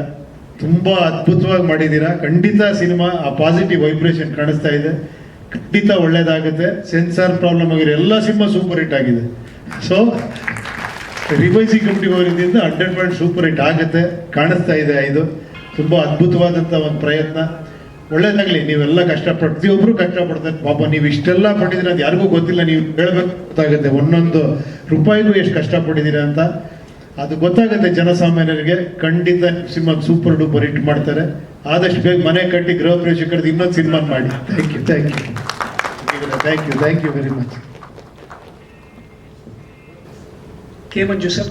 ತುಂಬಾ ಅದ್ಭುತವಾಗಿ ಮಾಡಿದ್ದೀರಾ? ಖಂಡಿತ ಸಿನಿಮಾ, ಆ ಪಾಸಿಟಿವ್ ವೈಬ್ರೇಷನ್ ಕಾಣಿಸ್ತಾ ಇದೆ. ಖಂಡಿತ ಒಳ್ಳೇದಾಗುತ್ತೆ. ಸೆನ್ಸಾರ್ ಪ್ರಾಬ್ಲಮ್ ಆಗಿರೋ ಎಲ್ಲ ಸಿನಿಮಾ ಸೂಪರ್ ಹಿಟ್ ಆಗಿದೆ. ಸೊ ರಿವೈಸಿಂಗ್ ಕಮಿಟಿ ಅವರಿಂದ ಹಂಡ್ರೆಡ್ ಪಾಯಿಂಟ್ ಸೂಪರ್ ಹಿಟ್ ಆಗುತ್ತೆ ಕಾಣಿಸ್ತಾ ಇದೆ ಇದು. ತುಂಬ ಅದ್ಭುತವಾದಂಥ ಒಂದು ಪ್ರಯತ್ನ. ಒಳ್ಳೇದಾಗಲಿ ನೀವೆಲ್ಲ ಕಷ್ಟ ಪ್ರತಿಯೊಬ್ಬರು ಕಷ್ಟಪಡ್ತಾರೆ. ಪಾಪ ನೀವು ಇಷ್ಟೆಲ್ಲ ಪಟ್ಟಿದ್ದೀರ ಅದು ಯಾರಿಗೂ ಗೊತ್ತಿಲ್ಲ ನೀವು ಹೇಳ್ಬೇಕು ಗೊತ್ತಾಗುತ್ತೆ. ಒಂದೊಂದು ರೂಪಾಯಿಗೂ ಎಷ್ಟು ಕಷ್ಟಪಟ್ಟಿದ್ದೀರಾ ಅಂತ. ಅದು ಗೊತ್ತಾಗುತ್ತೆ ಜನಸಾಮಾನ್ಯರಿಗೆ. ಖಂಡಿತ ಸಿನಿಮಾ ಸೂಪರ್ ಡೂಪರ್ ಹಿಟ್ ಮಾಡ್ತಾರೆ. ಆದಷ್ಟು ಬೇಗ ಮನೆ ಕಟ್ಟಿ ಗೃಹ ಪ್ರವೇಶ ಕರೆದು ಇನ್ನೊಂದು ಸಿನಿಮಾ ಮಾಡಿ. Thank you thank you thank you thank you very much K Manju sir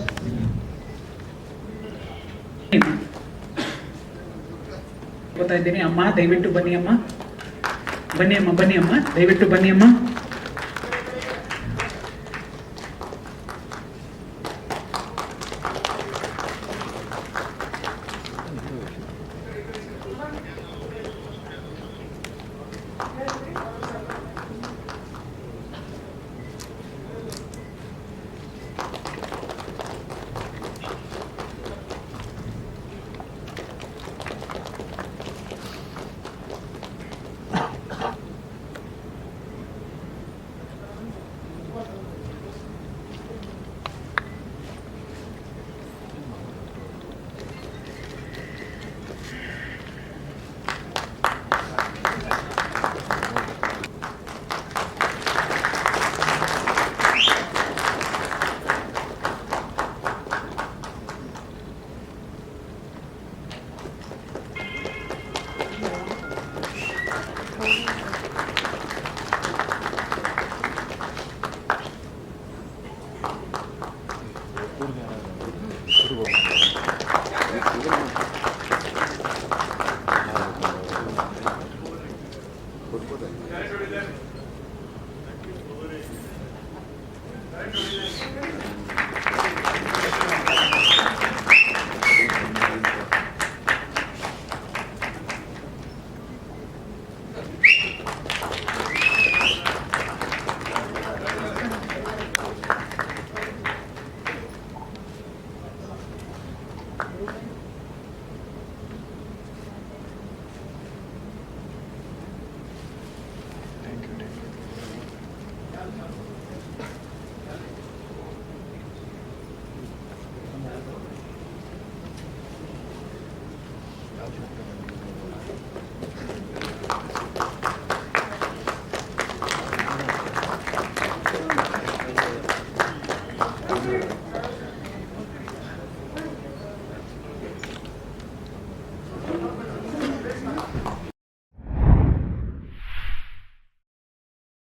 ಗೊತ್ತಾ ಇದ್ದೀನಿ ಅಮ್ಮ ದಯವಿಟ್ಟು ಬನ್ನಿ ಅಮ್ಮ ಬನ್ನಿ ಅಮ್ಮ ಬನ್ನಿ ಅಮ್ಮ ದಯವಿಟ್ಟು ಬನ್ನಿ ಅಮ್ಮ